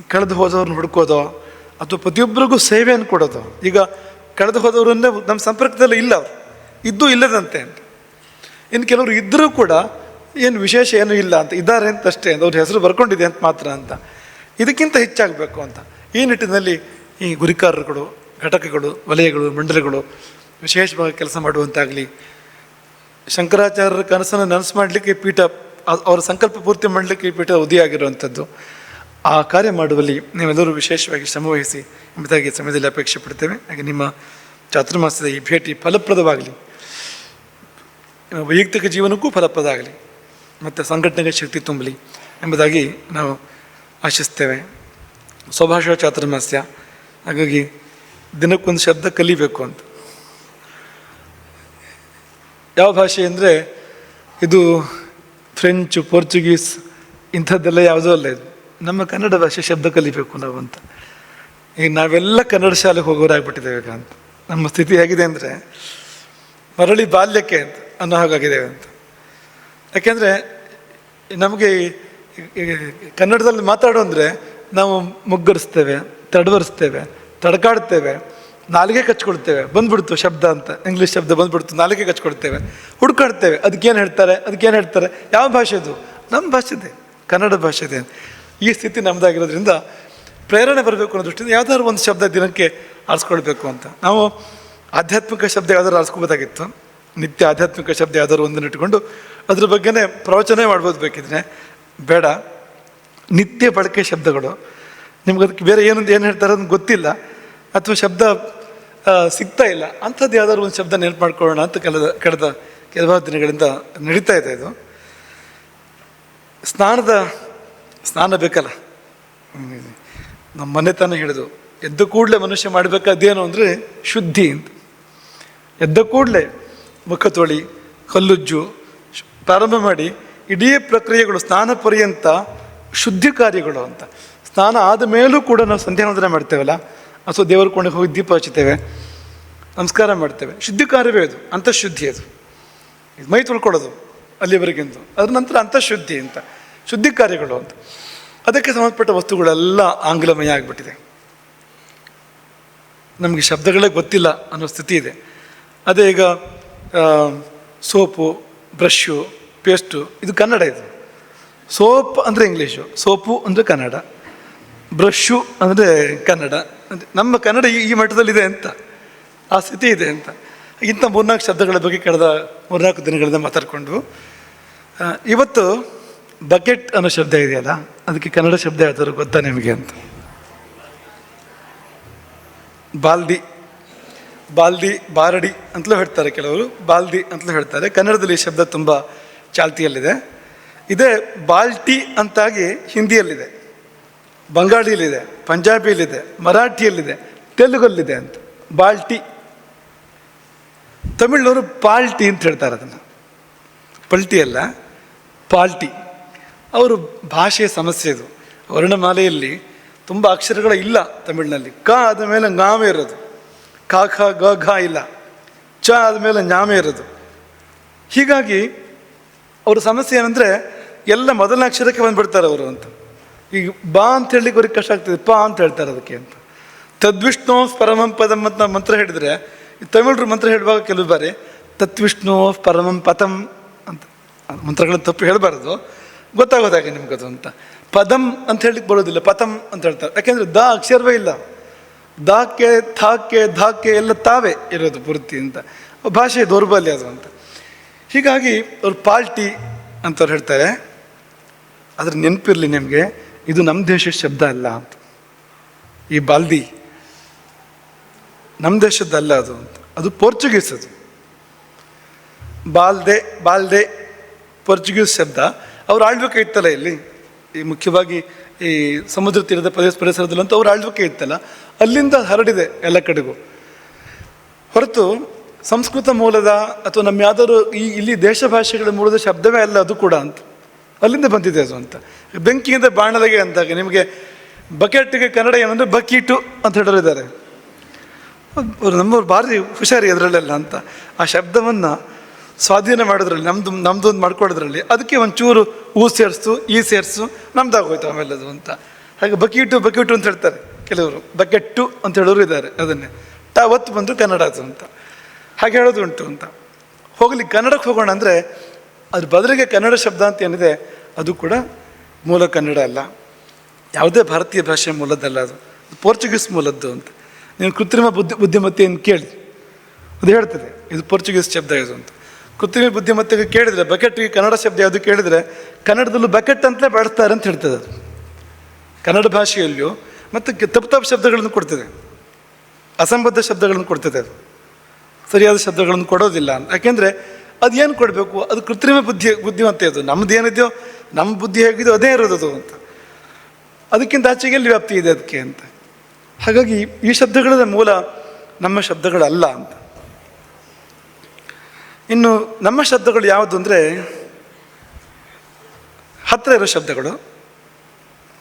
A: ಕಳೆದು ಹೋದವ್ರನ್ನ ಹುಡುಕೋದೋ ಅಥವಾ ಪ್ರತಿಯೊಬ್ಬರಿಗೂ ಸೇವೆಯನ್ನು ಕೊಡೋದು. ಈಗ ಕಳೆದು ಹೋದವರನ್ನೇ ನಮ್ಮ ಸಂಪರ್ಕದಲ್ಲಿ ಇಲ್ಲ ಅವರು. ಇದ್ದೂ ಇಲ್ಲದಂತೆ ಅಂತ. ಇನ್ನು ಕೆಲವರು ಇದ್ದರೂ ಕೂಡ ಏನು ವಿಶೇಷ ಏನೂ ಇಲ್ಲ ಅಂತ, ಇದ್ದಾರೆ ಅಂತ ಅಷ್ಟೇ ಅವ್ರ ಹೆಸರು ಬರ್ಕೊಂಡಿದೆ ಅಂತ ಮಾತ್ರ ಅಂತ. ಇದಕ್ಕಿಂತ ಹೆಚ್ಚಾಗಬೇಕು ಅಂತ. ಈ ನಿಟ್ಟಿನಲ್ಲಿ ಈ ಗುರಿಕಾರರುಗಳು, ಘಟಕಗಳು, ವಲಯಗಳು ಮಂಡಲಗಳು ವಿಶೇಷವಾಗಿ ಕೆಲಸ ಮಾಡುವಂತಾಗಲಿ. ಶಂಕರಾಚಾರ್ಯರ ಕನಸನ್ನು ನನಸು ಮಾಡಲಿಕ್ಕೆ ಪೀಠ ಅವರ ಸಂಕಲ್ಪ ಪೂರ್ತಿ ಮಾಡಲಿಕ್ಕೆ ಈ ಪೀಠ ಉದಯ ಆಗಿರುವಂಥದ್ದು ಆ ಕಾರ್ಯ ಮಾಡುವಲ್ಲಿ ನೀವೆಲ್ಲರೂ ವಿಶೇಷವಾಗಿ ಶ್ರಮವಹಿಸಿ ಎಂಬುದಾಗಿ ಸಮಯದಲ್ಲಿ ಅಪೇಕ್ಷೆ ಪಡ್ತೇವೆ. ಹಾಗೆ ನಿಮ್ಮ ಚಾತುರ್ಮಾಸದ ಈ ಭೇಟಿ ಫಲಪ್ರದವಾಗಲಿ. ವೈಯಕ್ತಿಕ ಜೀವನಕ್ಕೂ ಫಲಪ್ರದ ಆಗಲಿ ಮತ್ತು ಸಂಘಟನೆಗೆ ಶಕ್ತಿ ತುಂಬಲಿ ಎಂಬುದಾಗಿ ನಾವು ಆಶಿಸ್ತೇವೆ. ಸ್ವಭಾಷ ಚಾತುರ್ಮಾಸ್ಯ. ಹಾಗಾಗಿ ದಿನಕ್ಕೊಂದು ಶಬ್ದ ಕಲಿಬೇಕು ಅಂತ. ಯಾವ ಭಾಷೆ ಅಂದರೆ ಇದು ಫ್ರೆಂಚ್ ಪೋರ್ಚುಗೀಸ್ ಇಂಥದ್ದೆಲ್ಲ ಯಾವುದೂ ಅಲ್ಲ ಇದು. ನಮ್ಮ ಕನ್ನಡ ಭಾಷೆ ಶಬ್ದ ಕಲಿಬೇಕು ನಾವು ಅಂತ. ಈಗ ನಾವೆಲ್ಲ ಕನ್ನಡ ಶಾಲೆಗೆ ಹೋಗೋರಾಗ್ಬಿಟ್ಟಿದ್ದೇವೆ ಅಂತ. ನಮ್ಮ ಸ್ಥಿತಿ ಹೇಗಿದೆ ಅಂದರೆ, ಮರಳಿ ಬಾಲ್ಯಕ್ಕೆ ಅಂತ ಅನ್ನೋ ಹಾಗಾಗಿದೆ ಅಂತ. ಯಾಕೆಂದರೆ, ನಮಗೆ ಕನ್ನಡದಲ್ಲಿ ಮಾತಾಡು ಅಂದರೆ ನಾವು ಮುಗ್ಗರಿಸ್ತೇವೆ, ತಡವರಿಸ್ತೇವೆ, ತಡ್ಕಾಡ್ತೇವೆ, ನಾಲಿಗೆ ಕಚ್ಕೊಡ್ತೇವೆ ಬಂದ್ಬಿಡ್ತು ಶಬ್ದ ಅಂತ, ಇಂಗ್ಲೀಷ್ ಶಬ್ದ ಬಂದ್ಬಿಡ್ತು, ನಾಲಿಗೆ ಕಚ್ಕೊಡ್ತೇವೆ ಹುಡ್ಕಾಡ್ತೇವೆ, ಅದಕ್ಕೇನು ಹೇಳ್ತಾರೆ ಅದಕ್ಕೇನು ಹೇಳ್ತಾರೆ, ಯಾವ ಭಾಷೆದು ನಮ್ಮ ಭಾಷೆದೆ, ಕನ್ನಡ ಭಾಷೆದೆ. ಈ ಸ್ಥಿತಿ ನಮ್ಮದಾಗಿರೋದ್ರಿಂದ ಪ್ರೇರಣೆ ಬರಬೇಕು ಅನ್ನೋ ದೃಷ್ಟಿಯಿಂದ ಯಾವ್ದಾದ್ರು ಒಂದು ಶಬ್ದ ದಿನಕ್ಕೆ ಆರಿಸ್ಕೊಳ್ಬೇಕು ಅಂತ. ನಾವು ಆಧ್ಯಾತ್ಮಿಕ ಶಬ್ದ ಯಾವ್ದಾದ್ರು ಆರಿಸ್ಕೋಬೋದಾಗಿತ್ತು ನಿತ್ಯ ಆಧ್ಯಾತ್ಮಿಕ ಶಬ್ದ ಯಾವ್ದಾದ್ರು ಒಂದನ್ನು ಇಟ್ಕೊಂಡು ಅದ್ರ ಬಗ್ಗೆನೇ ಪ್ರವಚನ ಮಾಡ್ಬೋದು ಬೇಕಿದ್ರೆ. ಬೇಡ. ನಿತ್ಯ ಬಳಕೆ ಶಬ್ದಗಳು. ನಿಮ್ಗೆ ಅದಕ್ಕೆ ಬೇರೆ ಏನು ಏನು ಹೇಳ್ತಾರೆ ಅಂತ ಗೊತ್ತಿಲ್ಲ. ಅಥವಾ ಶಬ್ದ ಸಿಗ್ತಾ ಇಲ್ಲ. ಅಂಥದ್ದು ಯಾವ್ದಾದ್ರು ಒಂದು ಶಬ್ದ ನೆನಪು ಮಾಡ್ಕೊಳ್ಳೋಣ ಅಂತ ಕಳೆದ ಕಳೆದ ಕೆಲವಾರು ದಿನಗಳಿಂದ ನಡೀತಾ ಇದೆ ಇದು. ಸ್ನಾನದ ಸ್ನಾನ ಬೇಕಲ್ಲ. ನಮ್ಮ ಮನೆ ತಾನೇ ಹೇಳಿದು ಎದ್ದ ಕೂಡಲೇ ಮನುಷ್ಯ ಮಾಡಬೇಕಾದ್ದೇನು ಅಂದರೆ ಶುದ್ಧಿ ಅಂತ. ಎದ್ದ ಕೂಡಲೇ ಮುಖ ತೊಳಿ, ಕಲ್ಲುಜ್ಜು ಪ್ರಾರಂಭ ಮಾಡಿ ಇಡೀ ಪ್ರಕ್ರಿಯೆಗಳು ಸ್ನಾನ ಪರ್ಯಂತ ಶುದ್ಧಿ ಕಾರ್ಯಗಳು ಅಂತ. ಸ್ನಾನ ಆದ ಮೇಲೂ ಕೂಡ ನಾವು ಸಂಧ್ಯಾವಂದನೆ ಮಾಡ್ತೇವಲ್ಲ? ಅಥವಾ ದೇವರ ಕೊಂಡೆ ಹೋಗಿ ದೀಪ ಹಚ್ಚುತ್ತೇವೆ, ನಮಸ್ಕಾರ ಮಾಡ್ತೇವೆ. ಶುದ್ಧಿ ಕಾರ್ಯವೇ ಅದು, ಅಂತಃಶುದ್ಧಿ ಅದು. ಮೈ ತೊಳ್ಕೊಳ್ಳೋದು ಅಲ್ಲಿವರೆಗಿಂದು. ಅದ್ರ ನಂತರ ಅಂತಃಶುದ್ಧಿ ಅಂತ. ಶುದ್ಧಿ ಕಾರ್ಯಗಳು ಅಂತ. ಅದಕ್ಕೆ ಸಂಬಂಧಪಟ್ಟ ವಸ್ತುಗಳೆಲ್ಲ ಆಂಗ್ಲಮಯ ಆಗಿಬಿಟ್ಟಿದೆ. ನಮಗೆ ಶಬ್ದಗಳೇ ಗೊತ್ತಿಲ್ಲ ಅನ್ನೋ ಸ್ಥಿತಿ ಇದೆ. ಅದೇ ಈಗ ಸೋಪು ಬ್ರಷ್ಷು ಪೇಸ್ಟು, ಇದು ಕನ್ನಡ ಇದು. ಸೋಪ್ ಅಂದರೆ ಇಂಗ್ಲೀಷು, ಸೋಪು ಅಂದರೆ ಕನ್ನಡ ಬ್ರಷ್ಷು ಅಂದರೆ ಕನ್ನಡ. ನಮ್ಮ ಕನ್ನಡ ಈ ಈ ಮಟ್ಟದಲ್ಲಿದೆ ಅಂತ, ಆ ಸ್ಥಿತಿ ಇದೆ ಅಂತ. ಇಂಥ ಮೂರ್ನಾಲ್ಕು ಶಬ್ದಗಳ ಬಗ್ಗೆ ಕಳೆದ ಮೂರ್ನಾಲ್ಕು ದಿನಗಳಿಂದ ಮಾತಾಡಿಕೊಂಡು ಇವತ್ತು ಬಕೆಟ್ ಅನ್ನೋ ಶಬ್ದ ಇದೆಯಲ್ಲ? ಅದಕ್ಕೆ ಕನ್ನಡ ಶಬ್ದ ಹೇಳ್ತಾರೆ ಗೊತ್ತಾ ನಿಮಗೆ ಅಂತ? ಬಾಲ್ದಿ. ಬಾಲ್ದಿ, ಬಾರಡಿ ಅಂತಲೂ ಹೇಳ್ತಾರೆ ಕೆಲವರು. ಬಾಲ್ದಿ ಅಂತಲೂ ಹೇಳ್ತಾರೆ. ಕನ್ನಡದಲ್ಲಿ ಈ ಶಬ್ದ ತುಂಬ ಚಾಲ್ತಿಯಲ್ಲಿದೆ. ಇದೇ ಬಾಲ್ಟಿ ಅಂತಾಗಿ ಹಿಂದಿಯಲ್ಲಿದೆ. ಬಂಗಾಳಿಯಲ್ಲಿದೆ, ಪಂಜಾಬಿಯಲ್ಲಿದೆ, ಮರಾಠಿಯಲ್ಲಿದೆ, ತೆಲುಗಲ್ಲಿದೆ ಅಂತ. ಬಾಲ್ಟಿ. ತಮಿಳ್ನವರು ಪಾಲ್ಟಿ ಅಂತ ಹೇಳ್ತಾರೆ ಅದನ್ನು. ಪಲ್ಟಿ ಅಲ್ಲ, ಪಾಲ್ಟಿ. ಅವರು ಭಾಷೆಯ ಸಮಸ್ಯೆ ಇದು. ವರ್ಣಮಾಲೆಯಲ್ಲಿ ತುಂಬ ಅಕ್ಷರಗಳು ಇಲ್ಲ ತಮಿಳಿನಲ್ಲಿ. ಕ ಆದ ಮೇಲೆ ಗಾಮೆ ಇರೋದು. ಕ, ಖ, ಗ, ಘ ಇಲ್ಲ. ಚ ಆದಮೇಲೆ ಞಾಮೆ ಇರೋದು. ಹೀಗಾಗಿ ಅವ್ರ ಸಮಸ್ಯೆ ಏನಂದರೆ ಎಲ್ಲ ಮೊದಲನೇ ಅಕ್ಷರಕ್ಕೆ ಬಂದುಬಿಡ್ತಾರೆ ಅವರು ಅಂತ. ಈಗ ಬಾ ಅಂತ ಹೇಳಲಿಕ್ಕೆ ಅವ್ರಿಗೆ ಕಷ್ಟ ಆಗ್ತದೆ. ಪ ಅಂತ ಹೇಳ್ತಾರೆ ಅದಕ್ಕೆ ಅಂತ. ತದ್ವಿಷ್ಣು ಪರಮಂ ಪದಂ ಅಂತ ಮಂತ್ರ ಹೇಳಿದರೆ ತಮಿಳರು ಮಂತ್ರ ಹೇಳುವಾಗ ಕೆಲವು ಬಾರಿ ತತ್ವಿಷ್ಣು ಪರಮಂ ಪತಂ ಅಂತ. ಮಂತ್ರಗಳು ಮಂತ್ರಗಳನ್ನ ತಪ್ಪು ಹೇಳಬಾರ್ದು. ಗೊತ್ತಾಗೋದಾಗೆ ನಿಮ್ಗದು ಅಂತ. ಪದಂ ಅಂತ ಹೇಳಲಿಕ್ಕೆ ಬರೋದಿಲ್ಲ ಪತಂ ಅಂತ ಹೇಳ್ತಾರೆ. ಯಾಕೆಂದರೆ ದ ಅಕ್ಷರವೇ ಇಲ್ಲ. ದಾಕ್ಕೆ, ಥಾಕ್ಕೆ, ಧಾಕ್ಕೆ ಎಲ್ಲ ತಾವೇ ಇರೋದು ಪೂರ್ತಿ ಅಂತ. ಭಾಷೆ ದೌರ್ಬಲ್ಯ ಅದು ಅಂತ. ಹೀಗಾಗಿ ಅವ್ರು ಪಾಲ್ಟಿ ಅಂತವ್ರು ಹೇಳ್ತಾರೆ. ಅದ್ರ ನೆನಪಿರಲಿ ನಿಮಗೆ, ಇದು ನಮ್ಮ ದೇಶದ ಶಬ್ದ ಅಲ್ಲ ಅಂತ. ಈ ಬಾಲ್ದಿ ನಮ್ಮ ದೇಶದ್ದಲ್ಲ ಅದು ಅಂತ. ಅದು ಪೋರ್ಚುಗೀಸ್ ಅದು. ಬಾಲ್ದೆ ಬಾಲ್ದೆ ಪೋರ್ಚುಗೀಸ್ ಶಬ್ದ. ಅವ್ರು ಆಳ್ವಿಕೆ ಇತ್ತಲ್ಲ ಇಲ್ಲಿ? ಈ ಮುಖ್ಯವಾಗಿ ಈ ಸಮುದ್ರ ತೀರದ ಪ್ರದೇಶ ಪರಿಸರದಲ್ಲಂತೂ ಅವ್ರ ಆಳ್ವಿಕೆ ಇತ್ತಲ್ಲ? ಅಲ್ಲಿಂದ ಹರಡಿದೆ ಎಲ್ಲ ಕಡೆಗೂ. ಹೊರತು ಸಂಸ್ಕೃತ ಮೂಲದ ಅಥವಾ ನಮ್ಮ ಯಾವ್ದಾದ್ರು ಈ ಇಲ್ಲಿ ದೇಶ ಭಾಷೆಗಳ ಮೂಲದ ಶಬ್ದವೇ ಅಲ್ಲ ಅದು ಕೂಡ ಅಂತ. ಅಲ್ಲಿಂದ ಬಂದಿದೆ ಅದು ಅಂತ. ಬೆಂಕಿಯಿಂದ ಬಾಣಲೆಗೆ ಅಂದಾಗ ನಿಮಗೆ ಬಕೆಟ್ಗೆ ಕನ್ನಡ ಏನಂದ್ರೆ ಬಕೀಟು ಅಂತ ಹೇಳಿದ್ದಾರೆ ನಮ್ಮವ್ರು ಭಾರಿ ಹುಷಾರಿ ಅದರಲ್ಲೆಲ್ಲ ಅಂತ. ಆ ಶಬ್ದವನ್ನು ಸ್ವಾಧೀನ ಮಾಡೋದ್ರಲ್ಲಿ, ನಮ್ದು ನಮ್ದು ಒಂದು ಮಾಡ್ಕೊಳ್ಳೋದ್ರಲ್ಲಿ ಅದಕ್ಕೆ ಒಂಚೂರು ಹೂ ಸೇರಿಸು, ಈ ಸೇರಿಸು, ನಮ್ದಾಗೋಯ್ತು ಆಮೇಲೆ ಅದು ಅಂತ. ಹಾಗೆ ಬಕೀಟು ಬಕೀಟು ಅಂತ ಹೇಳ್ತಾರೆ ಕೆಲವರು. ಬಕೆಟ್ಟು ಅಂತ ಹೇಳೋರು ಇದ್ದಾರೆ ಅದನ್ನೇ. ತಾವತ್ತು ಬಂದು ಕನ್ನಡ ಅದು ಅಂತ. ಹಾಗೆ ಹೇಳೋದು ಉಂಟು ಅಂತ. ಹೋಗಲಿ, ಕನ್ನಡಕ್ಕೆ ಹೋಗೋಣ ಅಂದರೆ ಅದ್ರ ಬದಲಿಗೆ ಕನ್ನಡ ಶಬ್ದ ಅಂತ ಏನಿದೆ, ಅದು ಕೂಡ ಮೂಲ ಕನ್ನಡ ಅಲ್ಲ. ಯಾವುದೇ ಭಾರತೀಯ ಭಾಷೆ ಮೂಲದ್ದಲ್ಲ ಅದು. ಪೋರ್ಚುಗೀಸ್ ಮೂಲದ್ದು ಅಂತ. ನೀವು ಕೃತ್ರಿಮ ಬುದ್ಧಿ, ಬುದ್ಧಿಮತ್ತೆಯನ್ನು ಕೇಳಿ. ಅದು ಹೇಳ್ತದೆ, ಇದು ಪೋರ್ಚುಗೀಸ್ ಶಬ್ದ ಇದು ಅಂತ. ಕೃತ್ರಿಮ ಬುದ್ಧಿಮತ್ತೆಗೆ ಕೇಳಿದರೆ, ಬಕೆಟ್ಗೆ ಕನ್ನಡ ಶಬ್ದ ಯಾವುದು ಕೇಳಿದರೆ, ಕನ್ನಡದಲ್ಲೂ ಬಕೆಟ್ ಅಂತಲೇ ಬಳಸ್ತಾರೆ ಅಂತ ಹೇಳ್ತದೆ ಅದು. ಕನ್ನಡ ಭಾಷೆಯಲ್ಲಿಯೂ ಮತ್ತು ತಪ್ಪು ತಪ್ಪು ಶಬ್ದಗಳನ್ನು ಕೊಡ್ತದೆ. ಅಸಂಬದ್ಧ ಶಬ್ದಗಳನ್ನು ಕೊಡ್ತದೆ ಅದು. ಸರಿಯಾದ ಶಬ್ದಗಳನ್ನು ಕೊಡೋದಿಲ್ಲ ಯಾಕೆಂದರೆ ಅದೇನು ಕೊಡಬೇಕು? ಅದು ಕೃತ್ರಿಮ ಬುದ್ಧಿ, ಬುದ್ಧಿಮತ್ತೆ ಅದು. ನಮ್ಮದು ಏನಿದೆಯೋ ನಮ್ಮ ಬುದ್ಧಿ ಹೇಗಿದೆಯೋ ಅದೇ ಇರೋದು ಅಂತ. ಅದಕ್ಕಿಂತ ಆಚೆಗೆ ಎಲ್ಲಿ ವ್ಯಾಪ್ತಿ ಇದೆ ಅದಕ್ಕೆ ಅಂತ. ಹಾಗಾಗಿ ಈ ಶಬ್ದಗಳ ಮೂಲ ನಮ್ಮ ಶಬ್ದಗಳಲ್ಲ ಅಂತ. ಇನ್ನು ನಮ್ಮ ಶಬ್ದಗಳು ಯಾವುದು ಅಂದರೆ ಹತ್ತಿರ ಇರೋ ಶಬ್ದಗಳು.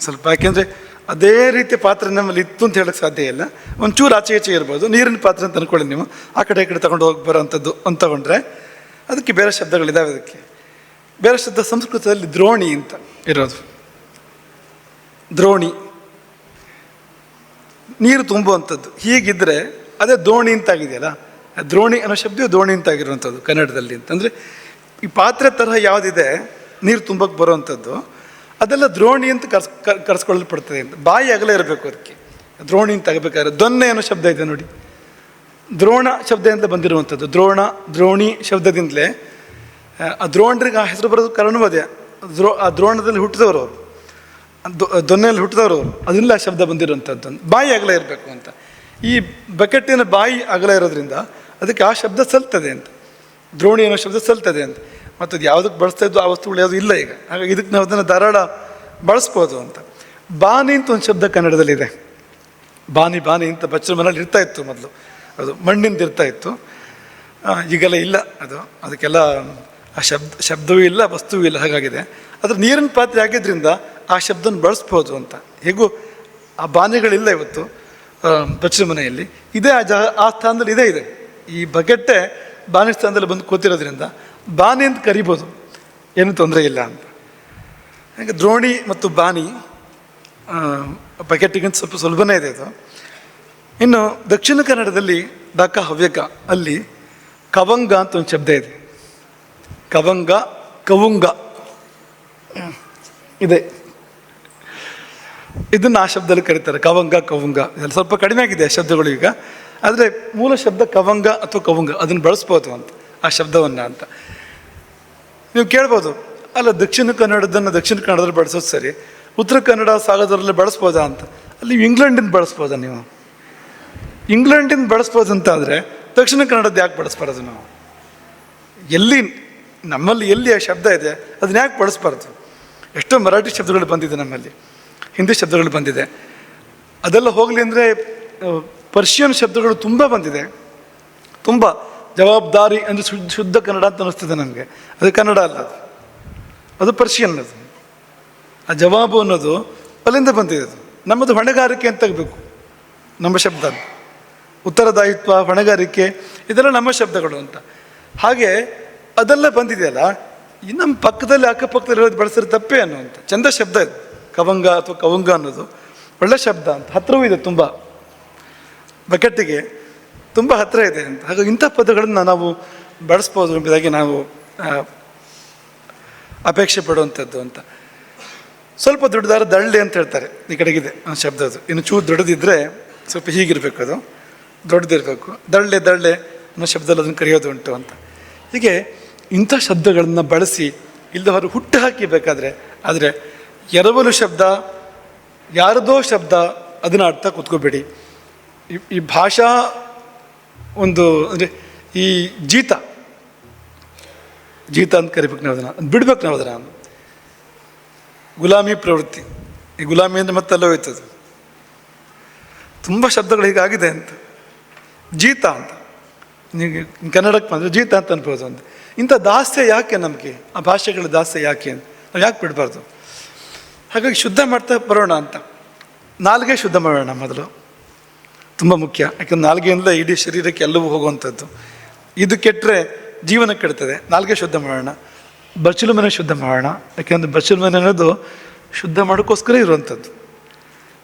A: ಸ್ವಲ್ಪ ಯಾಕೆಂದರೆ ಅದೇ ರೀತಿ ಪಾತ್ರೆ ನಮ್ಮಲ್ಲಿ ಇತ್ತು ಅಂತ ಹೇಳಕ್ಕೆ ಸಾಧ್ಯ ಇಲ್ಲ. ಒಂಚೂರು ಆಚೆ ಈಚೆ ಇರ್ಬೋದು. ನೀರಿನ ಪಾತ್ರೆ ಅಂತ ಅನ್ಕೊಳ್ಳಿ ನೀವು. ಆ ಕಡೆ ಈ ಕಡೆ ತಗೊಂಡು ಹೋಗಿ ಬರೋವಂಥದ್ದು ಅಂತ ತಗೊಂಡ್ರೆ ಅದಕ್ಕೆ ಬೇರೆ ಶಬ್ದಗಳಿದ್ದಾವೆ ಅದಕ್ಕೆ. ಬೇರೆ ಶಬ್ದ ಸಂಸ್ಕೃತದಲ್ಲಿ ದ್ರೋಣಿ ಅಂತ ಇರೋದು. ದ್ರೋಣಿ. ನೀರು ತುಂಬುವಂಥದ್ದು. ಹೀಗಿದ್ರೆ ಅದೇ ದೋಣಿ ಅಂತಾಗಿದೆಯಲ್ಲ ಆ ದ್ರೋಣಿ ಅನ್ನೋ ಶಬ್ದ ದೋಣಿ ಅಂತಾಗಿರುವಂಥದ್ದು ಕನ್ನಡದಲ್ಲಿ ಅಂತಂದರೆ ಈ ಪಾತ್ರೆ ತರಹ ಯಾವುದಿದೆ ನೀರು ತುಂಬಕ್ಕೆ ಬರೋವಂಥದ್ದು ಅದೆಲ್ಲ ದ್ರೋಣಿ ಅಂತ ಕರ್ಸ್ ಕರ್ಸ್ಕೊಳ್ಳಲ್ಪಡ್ತದೆ ಅಂತ. ಬಾಯಿ ಅಗಲ ಇರಬೇಕು ಅದಕ್ಕೆ. ದ್ರೋಣಿ ಅಂತ ಆಗಬೇಕಾದ್ರೆ ದೊನ್ನೆ ಅನ್ನೋ ಶಬ್ದ ಇದೆ ನೋಡಿ. ದ್ರೋಣ ಶಬ್ದದಿಂದ ಬಂದಿರುವಂಥದ್ದು. ದ್ರೋಣ ದ್ರೋಣಿ ಶಬ್ದದಿಂದಲೇ ಆ, ದ್ರೋಣರಿಗೆ ಆ ಹೆಸರು ಬರೋದು ಕಾರಣವೂ ಅದೇ. ದ್ರೋ ಆ ದ್ರೋಣದಲ್ಲಿ ಹುಟ್ಟಿದವರು ಅವರು. ದೊನ್ನೆಯಲ್ಲಿ ಹುಟ್ಟಿದವರು ಅವರು. ಅದರಿಂದ ಆ ಶಬ್ದ ಬಂದಿರುವಂಥದ್ದು. ಬಾಯಿ ಅಗಲ ಇರಬೇಕು ಅಂತ. ಈ ಬಕೆಟ್ಟಿನ ಬಾಯಿ ಅಗಲ ಇರೋದ್ರಿಂದ ಅದಕ್ಕೆ ಆ ಶಬ್ದ ಸಲ್ತದೆ ಅಂತ. ದ್ರೋಣಿ ಅನ್ನೋ ಶಬ್ದ ಸಲ್ತದೆ ಅಂತ. ಮತ್ತು ಅದು ಯಾವುದಕ್ಕೆ ಬಳಸ್ತಾ ಇದ್ದು ಆ ವಸ್ತುಗಳು ಯಾವುದು ಇಲ್ಲ ಈಗ. ಹಾಗಾಗಿ ಇದಕ್ಕೆ ನಾವು ಅದನ್ನು ಧಾರಾಳ ಬಳಸ್ಬೋದು ಅಂತ. ಬಾನಿ ಅಂತ ಒಂದು ಶಬ್ದ ಕನ್ನಡದಲ್ಲಿದೆ ಬಾನಿ ಬಾನಿ ಅಂತ ಬಚ್ಚರ ಮನೇಲಿ ಇರ್ತಾ ಇತ್ತು ಮೊದಲು. ಅದು ಮಣ್ಣಿಂದ ಇರ್ತಾ ಇತ್ತು. ಈಗೆಲ್ಲ ಇಲ್ಲ ಅದು. ಅದಕ್ಕೆಲ್ಲ ಆ ಶಬ್ದ, ಶಬ್ದವೂ ಇಲ್ಲ, ವಸ್ತುವೂ ಇಲ್ಲ, ಹಾಗಾಗಿದೆ. ಅದ್ರ ನೀರಿನ ಪಾತ್ರೆ ಆಗಿದ್ದರಿಂದ ಆ ಶಬ್ದನ ಬಳಸ್ಬೋದು ಅಂತ. ಹೇಗೂ ಆ ಬಾನಿಗಳಿಲ್ಲ ಇವತ್ತು ಬಚ್ಚರ ಮನೆಯಲ್ಲಿ ಇದೇ ಆ ಜಾ, ಆ ಸ್ಥಾನದಲ್ಲಿ ಇದೇ ಇದೆ. ಈ ಬಕೆಟ್ಟೆ ಬಾನಿ ಸ್ಥಾನದಲ್ಲಿ ಬಂದು ಕೂತಿರೋದ್ರಿಂದ ಬಾನಿ ಅಂತ ಕರಿಬೋದು. ಏನು ತೊಂದರೆ ಇಲ್ಲ ಅಂತ. ಹಾಗೆ ದ್ರೋಣಿ ಮತ್ತು ಬಾನಿ ಬಕೆಟ್ಟಿಗಿಂತ ಸ್ವಲ್ಪ ಸುಲಭನೇ ಇದೆ ಅದು. ಇನ್ನು ದಕ್ಷಿಣ ಕನ್ನಡದಲ್ಲಿ ಡಾಕ ಹವ್ಯಕ, ಅಲ್ಲಿ ಕವಂಗ ಅಂತ ಒಂದು ಶಬ್ದ ಇದೆ. ಕವಂಗ, ಕವುಂಗ. ಇದೆ. ಇದನ್ನು ಆ ಶಬ್ದದಲ್ಲಿ ಕರೀತಾರೆ. ಕವಂಗ, ಕವುಂಗ. ಇದೆಲ್ಲ ಸ್ವಲ್ಪ ಕಡಿಮೆ ಆಗಿದೆ ಶಬ್ದಗಳು ಈಗ. ಆದರೆ ಮೂಲ ಶಬ್ದ ಕವಂಗ ಅಥವಾ ಕವಂಗ, ಅದನ್ನು ಬಳಸ್ಬೋದು ಅಂತ, ಆ ಶಬ್ದವನ್ನು ಅಂತ. ನೀವು ಕೇಳ್ಬೋದು, ಅಲ್ಲ ದಕ್ಷಿಣ ಕನ್ನಡದನ್ನು ದಕ್ಷಿಣ ಕನ್ನಡದಲ್ಲಿ ಬಳಸೋದು ಸರಿ, ಉತ್ತರ ಕನ್ನಡ ಸಾಗರದಲ್ಲಿ ಬಳಸ್ಬೋದಾ ಅಂತ. ಅಲ್ಲಿ ಇಂಗ್ಲೆಂಡಿಂದ ಬಳಸ್ಬೋದಾ ನೀವು? ಇಂಗ್ಲೆಂಡಿಂದ ಬಳಸ್ಬೋದು ಅಂತ ಆದರೆ ದಕ್ಷಿಣ ಕನ್ನಡದ ಯಾಕೆ ಬಳಸ್ಬಾರ್ದು ನಾವು? ಎಲ್ಲಿ, ನಮ್ಮಲ್ಲಿ ಎಲ್ಲಿ ಆ ಶಬ್ದ ಇದೆ, ಅದನ್ನ ಯಾಕೆ ಬಳಸ್ಬಾರ್ದು? ಎಷ್ಟೋ ಮರಾಠಿ ಶಬ್ದಗಳು ಬಂದಿದೆ ನಮ್ಮಲ್ಲಿ, ಹಿಂದಿ ಶಬ್ದಗಳು ಬಂದಿದೆ. ಅದೆಲ್ಲ ಹೋಗಲಿ ಅಂದರೆ ಪರ್ಷಿಯನ್ ಶಬ್ದಗಳು ತುಂಬ ಬಂದಿದೆ. ತುಂಬ ಜವಾಬ್ದಾರಿ ಅಂದರೆ ಶುದ್ಧ ಶುದ್ಧ ಕನ್ನಡ ಅಂತ ಅನ್ನಿಸ್ತದೆ ನನಗೆ. ಅದು ಕನ್ನಡ ಅಲ್ಲ ಅದು. ಅದು ಪರ್ಷಿಯನ್ ಅದು. ಆ ಜವಾಬು ಅನ್ನೋದು ಅಲ್ಲಿಂದ ಬಂದಿದೆ ಅದು ನಮ್ಮದು ಹೊಣೆಗಾರಿಕೆ ಅಂತ ತೆಗಬೇಕು. ನಮ್ಮ ಶಬ್ದ. ಉತ್ತರದಾಯಿತ್ವ, ಹೊಣೆಗಾರಿಕೆ, ಇದೆಲ್ಲ ನಮ್ಮ ಶಬ್ದಗಳು ಅಂತ. ಹಾಗೆ ಅದೆಲ್ಲ ಬಂದಿದೆಯಲ್ಲ ನಮ್ಮ ಪಕ್ಕದಲ್ಲಿ ಅಕ್ಕಪಕ್ಕದಲ್ಲಿ ಇರೋದು ಬಳಸಿರೋ ತಪ್ಪೇ ಅನ್ನುವಂಥ ಚಂದ ಶಬ್ದ ಕವಂಗ ಅಥವಾ ಕವಂಗ ಅನ್ನೋದು. ಒಳ್ಳೆ ಶಬ್ದ ಅಂತ. ಹತ್ರವೂ ಇದೆ ತುಂಬ. ಬಕೆಟ್ಟಿಗೆ ತುಂಬ ಹತ್ತಿರ ಇದೆ ಅಂತ. ಹಾಗೂ ಇಂಥ ಪದಗಳನ್ನು ನಾವು ಬಳಸ್ಬೋದು ಎಂಬುದಾಗಿ ನಾವು ಅಪೇಕ್ಷೆ ಪಡುವಂಥದ್ದು ಅಂತ. ಸ್ವಲ್ಪ ದೊಡ್ಡದಾರ ದಳ್ಳಿ ಅಂತ ಹೇಳ್ತಾರೆ. ಈ ಕಡೆಗಿದೆ ಆ ಶಬ್ದ ಅದು ಇನ್ನು ಚೂರು ದೊಡ್ಡದಿದ್ದರೆ ಸ್ವಲ್ಪ ಹೀಗಿರಬೇಕು ಅದು. ದೊಡ್ಡದಿರಬೇಕು. ದಳ್ಳೆ ದಳ್ಳೆ ಅನ್ನೋ ಶಬ್ದದಲ್ಲಿ ಅದನ್ನು ಕರೆಯೋದು ಉಂಟು ಅಂತ. ಹೀಗೆ ಇಂಥ ಶಬ್ದಗಳನ್ನು ಬಳಸಿ ಇಲ್ಲದವರು ಹುಟ್ಟು ಹಾಕಿ ಬೇಕಾದರೆ ಆದರೆ ಎರವಲು ಶಬ್ದ, ಯಾರದೋ ಶಬ್ದ, ಅದನ್ನು ಅರ್ಥ ಕೂತ್ಕೋಬೇಡಿ. ಈ ಈ ಭಾಷಾ ಒಂದು ಅಂದರೆ ಈ ಜೀತ ಜೀತ ಅಂತ ಕರಿಬೇಕು ನಾವು ಅದನ್ನು ಅದ್ ಬಿಡ್ಬೇಕು ನಾವು ಅದನ್ನು. ಗುಲಾಮಿ ಪ್ರವೃತ್ತಿ. ಈ ಗುಲಾಮಿ ಅಂದರೆ ಮತ್ತೆಲ್ಲ ಹೋಯ್ತದೆ. ತುಂಬ ಶಬ್ದಗಳು ಹೀಗಾಗಿದೆ ಅಂತ. ಜೀತ ಅಂತ. ನೀವು ಕನ್ನಡಕ್ಕೆ ಬಂದರೆ ಜೀತ ಅಂತ ಅನ್ಬೋದು ಅಂತ ಇಂಥ ದಾಸ್ಯ ಯಾಕೆ ನಮಗೆ? ಆ ಭಾಷೆಗಳ ದಾಸ್ಯ ಯಾಕೆ ಅಂತ. ನಾವು ಯಾಕೆ ಬಿಡಬಾರ್ದು? ಹಾಗಾಗಿ ಶುದ್ಧ ಮಾಡ್ತಾ ಬರೋಣ ಅಂತ. ನಾಲ್ಗೆ ಶುದ್ಧ ಮಾಡೋಣ ಮೊದಲು. ತುಂಬ ಮುಖ್ಯ. ಯಾಕಂದ್ರೆ ನಾಲ್ಗೆಯಿಂದ ಇಡೀ ಶರೀರಕ್ಕೆ ಎಲ್ಲವೂ ಹೋಗುವಂಥದ್ದು. ಇದು ಕೆಟ್ಟರೆ ಜೀವನ ಕೆಡ್ತದೆ. ನಾಲ್ಗೆ ಶುದ್ಧ ಮಾಡೋಣ. ಬಚ್ಚಲು ಮನೆ ಶುದ್ಧ ಮಾಡೋಣ. ಯಾಕೆಂದ್ರೆ ಬಚ್ಚಲು ಮನೆ ಅನ್ನೋದು ಶುದ್ಧ ಮಾಡೋಕ್ಕೋಸ್ಕರ ಇರುವಂಥದ್ದು.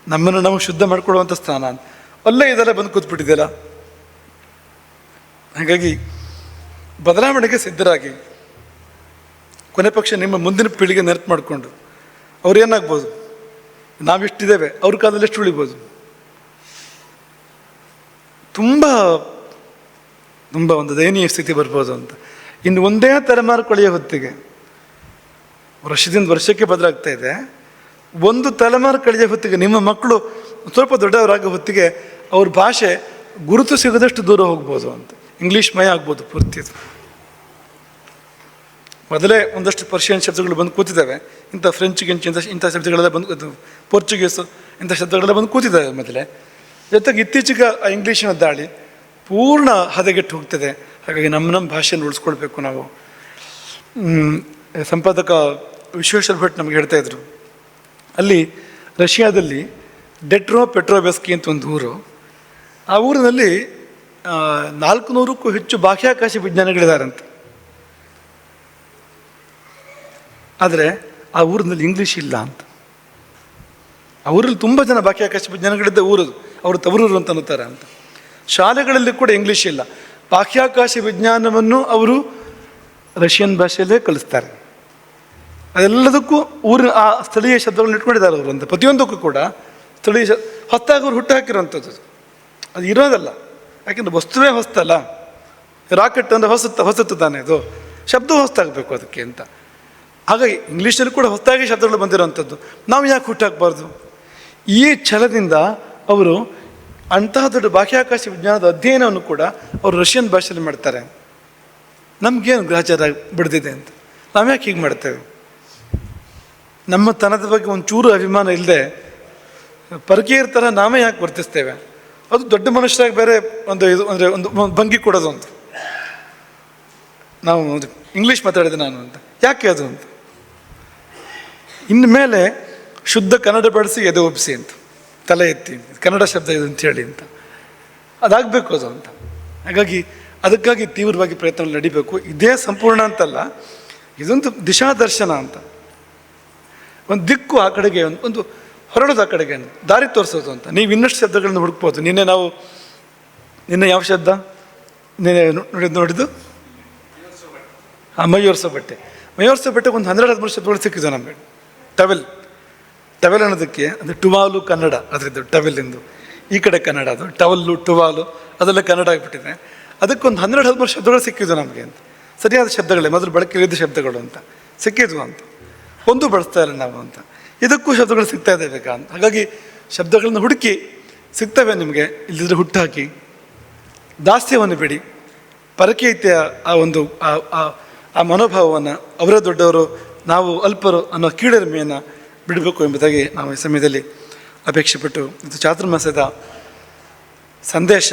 A: ನಮ್ಮನ್ನು ನಾವು ಶುದ್ಧ ಮಾಡ್ಕೊಳ್ಳುವಂಥ ಸ್ಥಾನ. ಅಲ್ಲೇ ಇದೆಲ್ಲ ಬಂದು ಕೂತ್ಬಿಟ್ಟಿದ್ದೀರಾ ಹಾಗಾಗಿ ಬದಲಾವಣೆಗೆ ಸಿದ್ಧರಾಗಿ. ಕೊನೆ ಪಕ್ಷ ನಿಮ್ಮ ಮುಂದಿನ ಪೀಳಿಗೆ ನೆನಪು ಮಾಡಿಕೊಂಡು. ಅವ್ರು ಏನಾಗ್ಬೋದು? ನಾವಿಷ್ಟಿದ್ದೇವೆ. ಅವ್ರ ಕಾಲದಲ್ಲಿ ಎಷ್ಟು ಉಳಿಬೋದು ತುಂಬ ತುಂಬ ಒಂದು ದಯನೀಯ ಸ್ಥಿತಿ ಬರ್ಬೋದು ಅಂತ. ಇನ್ನು ಒಂದೇ ತಲೆಮಾರು ಕೊಳೆಯೋ ಹೊತ್ತಿಗೆ, ವರ್ಷದಿಂದ ವರ್ಷಕ್ಕೆ ಬದಲಾಗ್ತಾ ಇದೆ. ಒಂದು ತಲೆಮಾರು ಕಳೆಯೋ ಹೊತ್ತಿಗೆ ನಿಮ್ಮ ಮಕ್ಕಳು ಸ್ವಲ್ಪ ದೊಡ್ಡವರಾಗೋ ಹೊತ್ತಿಗೆ ಅವ್ರ ಭಾಷೆ ಗುರುತು ಸಿಗದಷ್ಟು ದೂರ ಹೋಗ್ಬೋದು ಅಂತ. ಇಂಗ್ಲೀಷ್ ಮಯ ಆಗ್ಬೋದು ಪೂರ್ತಿ. ಮೊದಲೇ ಒಂದಷ್ಟು ಪರ್ಷಿಯನ್ ಶಬ್ದಗಳು ಬಂದು ಕೂತಿದ್ದಾವೆ. ಇಂಥ ಫ್ರೆಂಚ್ ಇಂಥ ಇಂಥ ಶಬ್ದಗಳೆಲ್ಲ ಬಂದು ಪೋರ್ಚುಗೀಸು ಇಂಥ ಶಬ್ದಗಳೆಲ್ಲ ಬಂದು ಕೂತಿದ್ದಾವೆ ಮೊದಲೇ. ಜೊತೆಗೆ ಇತ್ತೀಚೆಗೆ ಇಂಗ್ಲೀಷಿನ ದಾಳಿ ಪೂರ್ಣ ಹದಗೆಟ್ಟು ಹೋಗ್ತದೆ. ಹಾಗಾಗಿ ನಮ್ಮ ನಮ್ಮ ಭಾಷೆಯನ್ನು ಉಳಿಸ್ಕೊಳ್ಬೇಕು ನಾವು. ಸಂಪಾದಕ ವಿಶ್ವೇಶ್ವರ ಭಟ್ ನಮಗೆ ಹೇಳ್ತಾ ಇದ್ರು. ಅಲ್ಲಿ ರಷ್ಯಾದಲ್ಲಿ ಡೆಟ್ರೋ ಪೆಟ್ರೋಬೆಸ್ಕಿ ಅಂತ ಒಂದು ಊರು. ಆ ಊರಿನಲ್ಲಿ ನಾಲ್ಕು ನೂರಕ್ಕೂ ಹೆಚ್ಚು ಬಾಹ್ಯಾಕಾಶ ವಿಜ್ಞಾನಿಗಳಿದಾರಂತೆ. ಆದರೆ ಆ ಊರಿನಲ್ಲಿ ಇಂಗ್ಲೀಷ್ ಇಲ್ಲ ಅಂತ. ಆ ಊರಲ್ಲಿ ತುಂಬ ಜನ ಬಾಹ್ಯಾಕಾಶ ವಿಜ್ಞಾನಿಗಳಿದ್ದ ಊರದು. ಅವರು ತವರೂರು ಅಂತ ಅನ್ನುತ್ತಾರೆ ಅಂತ. ಶಾಲೆಗಳಲ್ಲಿ ಕೂಡ ಇಂಗ್ಲೀಷ್ ಇಲ್ಲ. ಬಾಹ್ಯಾಕಾಶ ವಿಜ್ಞಾನವನ್ನು ಅವರು ರಷ್ಯನ್ ಭಾಷೆಯಲ್ಲೇ ಕಲಿಸ್ತಾರೆ. ಅದೆಲ್ಲದಕ್ಕೂ ಊರಿನ ಆ ಸ್ಥಳೀಯ ಶಬ್ದಗಳನ್ನ ಇಟ್ಕೊಂಡಿದ್ದಾರೆ ಅವರು ಅಂತ. ಪ್ರತಿಯೊಂದಕ್ಕೂ ಕೂಡ ಸ್ಥಳೀಯ ಶ, ಹೊತ್ತಾಗಿ ಅವ್ರು ಹುಟ್ಟು ಅದು. ಇರೋದಲ್ಲ. ಯಾಕೆಂದ್ರೆ ವಸ್ತುವೇ ಹೊಸ್ತಲ್ಲ. ರಾಕೆಟ್ ಅಂದರೆ ಹೊಸತ್ತ ಹೊಸತ್ತು ತಾನೇ ಅದು. ಶಬ್ದ ಹೊಸ್ತಾಗಬೇಕು ಅದಕ್ಕೆ ಅಂತ. ಹಾಗಾಗಿ ಇಂಗ್ಲೀಷಲ್ಲಿ ಕೂಡ ಹೊಸದಾಗಿ ಶಬ್ದಗಳು ಬಂದಿರೋವಂಥದ್ದು. ನಾವು ಯಾಕೆ ಹುಟ್ಟಾಕಬಾರ್ದು ಈ ಛಲದಿಂದ ಅವರು ಅಂತಹ ದೊಡ್ಡ ಬಾಹ್ಯಾಕಾಶ ವಿಜ್ಞಾನದ ಅಧ್ಯಯನವನ್ನು ಕೂಡ ಅವರು ರಷ್ಯನ್ ಭಾಷೆಯಲ್ಲಿ ಮಾಡ್ತಾರೆ. ನಮಗೇನು ಗ್ರಹಚಾರ ಬಿಡದಿದೆ ಅಂತ? ನಾವು ಯಾಕೆ ಹೀಗೆ ಮಾಡ್ತೇವೆ? ನಮ್ಮ ತನದ ಬಗ್ಗೆ ಒಂದು ಚೂರು ಅಭಿಮಾನ ಇಲ್ಲದೆ ಪರಕೀಯರ ಥರ ನಾವೇ ಯಾಕೆ ವರ್ತಿಸ್ತೇವೆ? ಅದು ದೊಡ್ಡ ಮನುಷ್ಯರಾಗಿ ಬೇರೆ ಒಂದು ಇದು, ಅಂದರೆ ಒಂದು ಭಂಗಿ ಕೊಡೋದು ಅಂತ. ನಾವು ಇಂಗ್ಲೀಷ್ ಮಾತಾಡಿದೆ ನಾನು ಅಂತ. ಯಾಕೆ ಅದು ಅಂತ? ಇನ್ನು ಮೇಲೆ ಶುದ್ಧ ಕನ್ನಡ ಬಳಸಿ ಎದೆ ಒಪ್ಪಿಸಿ ಅಂತ. ತಲೆ ಎತ್ತಿ, ಕನ್ನಡ ಶಬ್ದ ಇದು ಹೇಳಿ ಅಂತ. ಅದಾಗಬೇಕು ಅದು ಅಂತ. ಹಾಗಾಗಿ ಅದಕ್ಕಾಗಿ ತೀವ್ರವಾಗಿ ಪ್ರಯತ್ನ ನಡಿಬೇಕು. ಇದೇ ಸಂಪೂರ್ಣ ಅಂತಲ್ಲ, ಇದೊಂದು ದಿಶಾದರ್ಶನ ಅಂತ. ಒಂದು ದಿಕ್ಕು ಆ ಕಡೆಗೆ, ಒಂದು ಹೊರಡೋದು ಆ ಕಡೆಗೆ, ದಾರಿ ತೋರಿಸೋದು ಅಂತ. ನೀವು ಇನ್ನಷ್ಟು ಶಬ್ದಗಳನ್ನು ಹುಡುಕ್ಬೋದು. ನಿನ್ನೆ ನಾವು, ನಿನ್ನೆ ಯಾವ ಶಬ್ದ? ನಿನ್ನೆ ನೋಡಿದ್ದು ನೋಡಿದ್ದು? ಹಾಂ ಮಯೂರ್ಸೋ ಬಟ್ಟೆ ಮೈಯೋರ್ಸೋ ಬಟ್ಟೆಗೆ ಒಂದು ಹನ್ನೆರಡು ಹದಿಮೂರು ಶಬ್ದಗಳು ಸಿಕ್ಕಿದ್ದು ನಮಗೆ. ಟವೆಲ್. ಟವೆಲ್ ಅನ್ನೋದಕ್ಕೆ ಅದು ಟುವಾಲು ಕನ್ನಡ, ಅದರದ್ದು ಟವೆಲಿಂದು ಈ ಕಡೆ ಕನ್ನಡ ಅದು. ಟವಲ್ಲು, ಟುವಾಲು, ಅದೆಲ್ಲ ಕನ್ನಡ ಆಗಿಬಿಟ್ಟಿದೆ. ಅದಕ್ಕೊಂದು ಹನ್ನೆರಡು, ಹದಿಮೂರು ಶಬ್ದಗಳು ಸಿಕ್ಕಿದ್ವು ನಮಗೆ ಅಂತ. ಸರಿಯಾದ ಶಬ್ದಗಳೇ, ಮೊದಲು ಬಳಕೆಯಲ್ಲಿದ್ದ ಶಬ್ದಗಳು ಅಂತ. ಸಿಕ್ಕಿದ್ವು ಅಂತ. ಒಂದು ಬಳಸ್ತಾ ಇಲ್ಲ ನಾವು ಅಂತ. ಇದಕ್ಕೂ ಶಬ್ದಗಳು ಸಿಗ್ತಾ ಇದೆ ಬೇಕಾ ಅಂತ. ಹಾಗಾಗಿ ಶಬ್ದಗಳನ್ನು ಹುಡುಕಿ ಸಿಗ್ತವೆ ನಿಮಗೆ. ಇಲ್ಲದಿದ್ರೆ ಹುಟ್ಟಾಕಿ. ದಾಸ್ಯವನ್ನು ಬಿಡಿ. ಪರಕೀಯತೆಯ ಆ ಒಂದು ಆ ಮನೋಭಾವವನ್ನು ಅವರೇ ದೊಡ್ಡವರು, ನಾವು ಅಲ್ಪರು ಅನ್ನೋ ಕೀಳರಿಮೆಯನ್ನು ಬಿಡಬೇಕು ಎಂಬುದಾಗಿ ನಾವು ಈ ಸಮಯದಲ್ಲಿ ಅಪೇಕ್ಷೆಪಟ್ಟು ಇದು ಚಾತುರ್ಮಾಸದ ಸಂದೇಶ,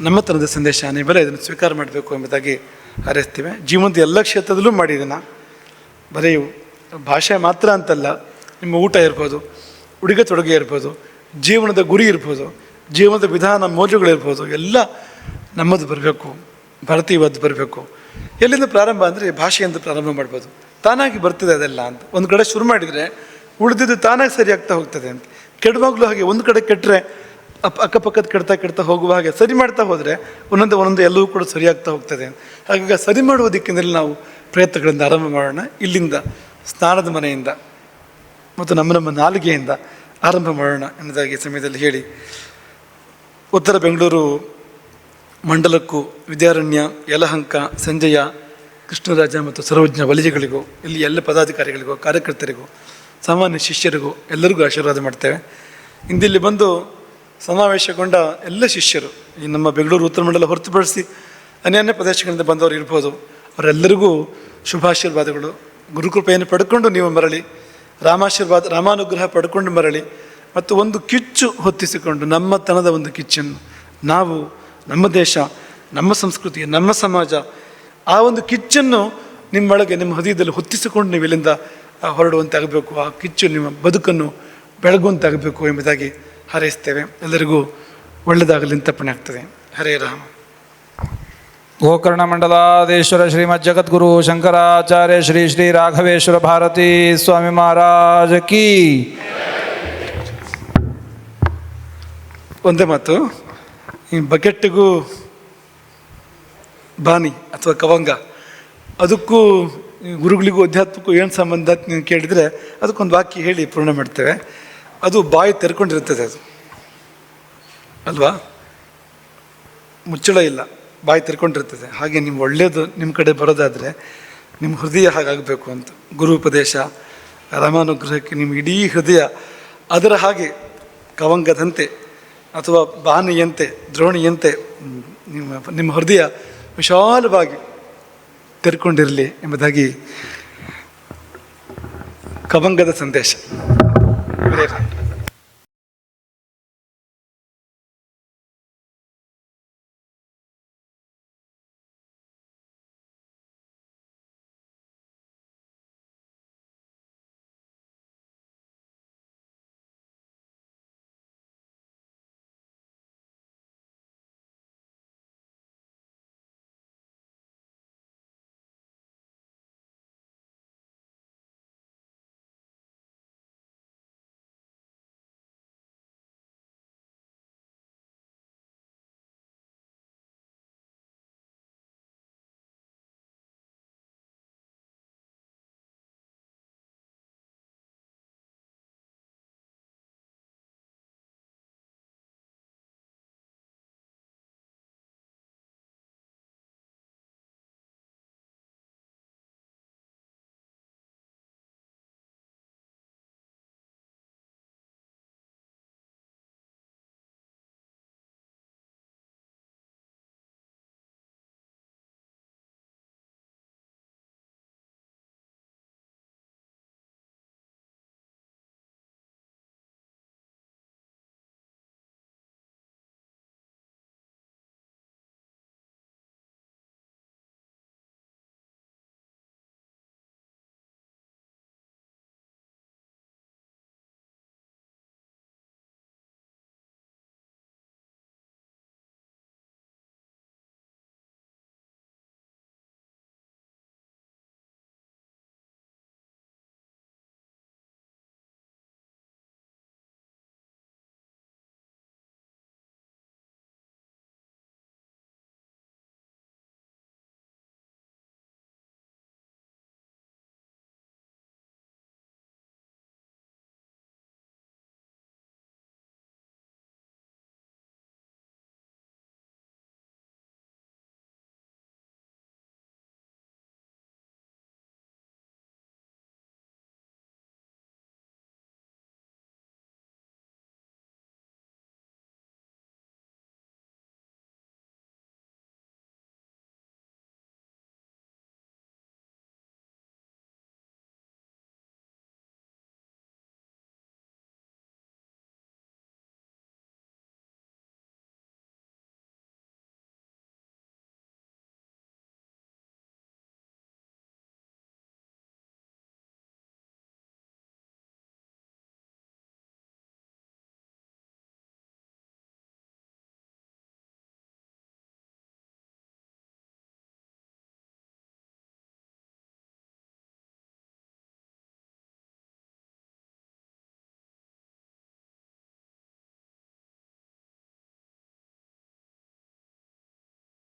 A: ನಮ್ಮ ತನದ ಸಂದೇಶ ನೀವೆಲ್ಲ ಇದನ್ನು ಸ್ವೀಕಾರ ಮಾಡಬೇಕು ಎಂಬುದಾಗಿ ಹಾರೈಸ್ತೀವಿ. ಜೀವನದ ಎಲ್ಲ ಕ್ಷೇತ್ರದಲ್ಲೂ ಮಾಡಿ ಇದನ್ನು. ಬರೀ ಭಾಷೆ ಮಾತ್ರ ಅಂತಲ್ಲ, ನಿಮ್ಮ ಊಟ ಇರ್ಬೋದು, ಉಡುಗೆ ತೊಡುಗೆ ಇರ್ಬೋದು, ಜೀವನದ ಗುರಿ ಇರ್ಬೋದು, ಜೀವನದ ವಿಧಾನ ಮೋಜುಗಳಿರ್ಬೋದು ಎಲ್ಲ ನಮ್ಮದು ಬರಬೇಕು ಭಾರತೀಯವಾದ್ದು ಬರಬೇಕು. ಎಲ್ಲಿಂದ ಪ್ರಾರಂಭ ಅಂದರೆ ಭಾಷೆಯಿಂದ ಪ್ರಾರಂಭ ಮಾಡ್ಬೋದು. ತಾನಾಗಿ ಬರ್ತದೆ ಅದೆಲ್ಲ ಅಂತ. ಒಂದು ಕಡೆ ಶುರು ಮಾಡಿದರೆ ಉಳಿದಿದ್ದು ತಾನೇ ಸರಿ ಆಗ್ತಾ ಹೋಗ್ತದೆ ಅಂತ. ಕೆಡುವಾಗಲೂ ಹಾಗೆ ಒಂದು ಕಡೆ ಕೆಟ್ಟರೆ ಅಪ್ ಅಕ್ಕಪಕ್ಕದ ಕೆಡ್ತಾ ಕೆಡ್ತಾ ಹೋಗುವ ಹಾಗೆ ಸರಿ ಮಾಡ್ತಾ ಹೋದರೆ ಒಂದೊಂದು ಒಂದೊಂದು ಎಲ್ಲವೂ ಕೂಡ ಸರಿಯಾಗ್ತಾ ಹೋಗ್ತದೆ ಹಾಗಾಗಿ ಸರಿ ಮಾಡುವ ದಿಕ್ಕಿನಲ್ಲಿ ನಾವು ಪ್ರಯತ್ನಗಳಿಂದ ಆರಂಭ ಮಾಡೋಣ. ಇಲ್ಲಿಂದ ಸ್ನಾನದ ಮನೆಯಿಂದ ಮತ್ತು ನಮ್ಮ ನಮ್ಮ ನಾಲಿಗೆಯಿಂದ ಆರಂಭ ಮಾಡೋಣ ಎನ್ನುವುದಾಗಿ ಸಮಯದಲ್ಲಿ ಹೇಳಿ. ಉತ್ತರ ಬೆಂಗಳೂರು ಮಂಡಲಕ್ಕೂ ವಿದ್ಯಾರಣ್ಯ, ಯಲಹಂಕ, ಸಂಜಯ, ಕೃಷ್ಣರಾಜ ಮತ್ತು ಸರ್ವಜ್ಞ ವಲಿಜಿಗಳಿಗೂ ಇಲ್ಲಿ ಎಲ್ಲ ಪದಾಧಿಕಾರಿಗಳಿಗೂ, ಕಾರ್ಯಕರ್ತರಿಗೂ ಸಾಮಾನ್ಯ ಶಿಷ್ಯರಿಗೂ ಎಲ್ಲರಿಗೂ ಆಶೀರ್ವಾದ ಮಾಡ್ತೇವೆ. ಇಂದಿಲ್ಲಿ ಬಂದು ಸಮಾವೇಶಗೊಂಡ ಎಲ್ಲ ಶಿಷ್ಯರು, ಈ ನಮ್ಮ ಬೆಂಗಳೂರು ಉತ್ತರ ಮಂಡಲ ಹೊರತುಪಡಿಸಿ ಅನ್ಯಾನ್ಯ ಪ್ರದೇಶಗಳಿಂದ ಬಂದವರು ಇರ್ಬೋದು, ಅವರೆಲ್ಲರಿಗೂ ಶುಭಾಶೀರ್ವಾದಗಳು. ಗುರುಕೃಪೆಯನ್ನು ಪಡ್ಕೊಂಡು ನೀವು ಮರಳಿ, ರಾಮಾಶೀರ್ವಾದ, ರಾಮಾನುಗ್ರಹ ಪಡ್ಕೊಂಡು ಮರಳಿ, ಮತ್ತು ಒಂದು ಕಿಚ್ಚು ಹೊತ್ತಿಸಿಕೊಂಡು, ನಮ್ಮತನದ ಒಂದು ಕಿಚ್ಚನ್ನು ನಾವು, ನಮ್ಮ ದೇಶ, ನಮ್ಮ ಸಂಸ್ಕೃತಿ, ನಮ್ಮ ಸಮಾಜ, ಆ ಒಂದು ಕಿಚ್ಚನ್ನು ನಿಮ್ಮೊಳಗೆ, ನಿಮ್ಮ ಹೃದಯದಲ್ಲಿ ಹೊತ್ತಿಸಿಕೊಂಡು ನೀವು ಇಲ್ಲಿಂದ ಆ, ಹೊರಡುವಂತೆ ಆಗಬೇಕು ಆ ಕಿಚ್ಚು ನಿಮ್ಮ ಬದುಕನ್ನು ಬೆಳಗುವಂತೆ ಆಗಬೇಕು ಎಂಬುದಾಗಿ ಹಾರೈಸ್ತೇವೆ ಎಲ್ಲರಿಗೂ ಒಳ್ಳೆಯದಾಗಲಿ ಅಂತ ಆಗ್ತದೆ. ಹರೇ ರಾಮ.
B: ಗೋಕರ್ಣ ಮಂಡಲಾದೇಶ್ವರ ಶ್ರೀಮದ್ ಜಗದ್ಗುರು ಶಂಕರಾಚಾರ್ಯ ಶ್ರೀ ಶ್ರೀ ರಾಘವೇಶ್ವರ ಭಾರತೀ ಸ್ವಾಮಿ ಮಹಾರಾಜ ಕೀ.
A: ಒಂದೇ ಮಾತು ಈ ಬಕೆಟ್ಟಿಗೂ ಬಾನಿ ಅಥವಾ ಕವಂಗ ಅದಕ್ಕೂ ಗುರುಗಳಿಗೂ ಅಧ್ಯಾತ್ಮಕ್ಕೂ ಏನು ಸಂಬಂಧ ನೀವು ಕೇಳಿದರೆ ಅದಕ್ಕೊಂದು ವಾಕ್ಯ ಹೇಳಿ ಪೂರ್ಣ ಮಾಡ್ತೇವೆ. ಅದು ಬಾಯಿ ತೆರ್ಕೊಂಡಿರ್ತದೆ ಅದು. ಅಲ್ವಾ? ಮುಚ್ಚಳ ಇಲ್ಲ. ಬಾಯಿ ತೆರ್ಕೊಂಡಿರ್ತದೆ ಹಾಗೆ ನಿಮ್ಮ ಒಳ್ಳೆಯದು ನಿಮ್ಮ ಕಡೆ ಬರೋದಾದರೆ ನಿಮ್ಮ ಹೃದಯ ಹಾಗಾಗಬೇಕು ಅಂತ. ಗುರು ಉಪದೇಶ, ರಾಮಾನುಗ್ರಹಕ್ಕೆ ನಿಮ್ಮ ಇಡೀ ಹೃದಯ ಅದರ ಹಾಗೆ ಕವಂಗದಂತೆ ಅಥವಾ ಬಾನಿಯಂತೆ, ದ್ರೋಣಿಯಂತೆ ನಿಮ್ಮ ನಿಮ್ಮ ಹೃದಯ ವಿಶಾಲವಾಗಿ ತೆರ್ಕೊಂಡಿರಲಿ ಎಂಬುದಾಗಿ ಕವಂಗದ ಸಂದೇಶ.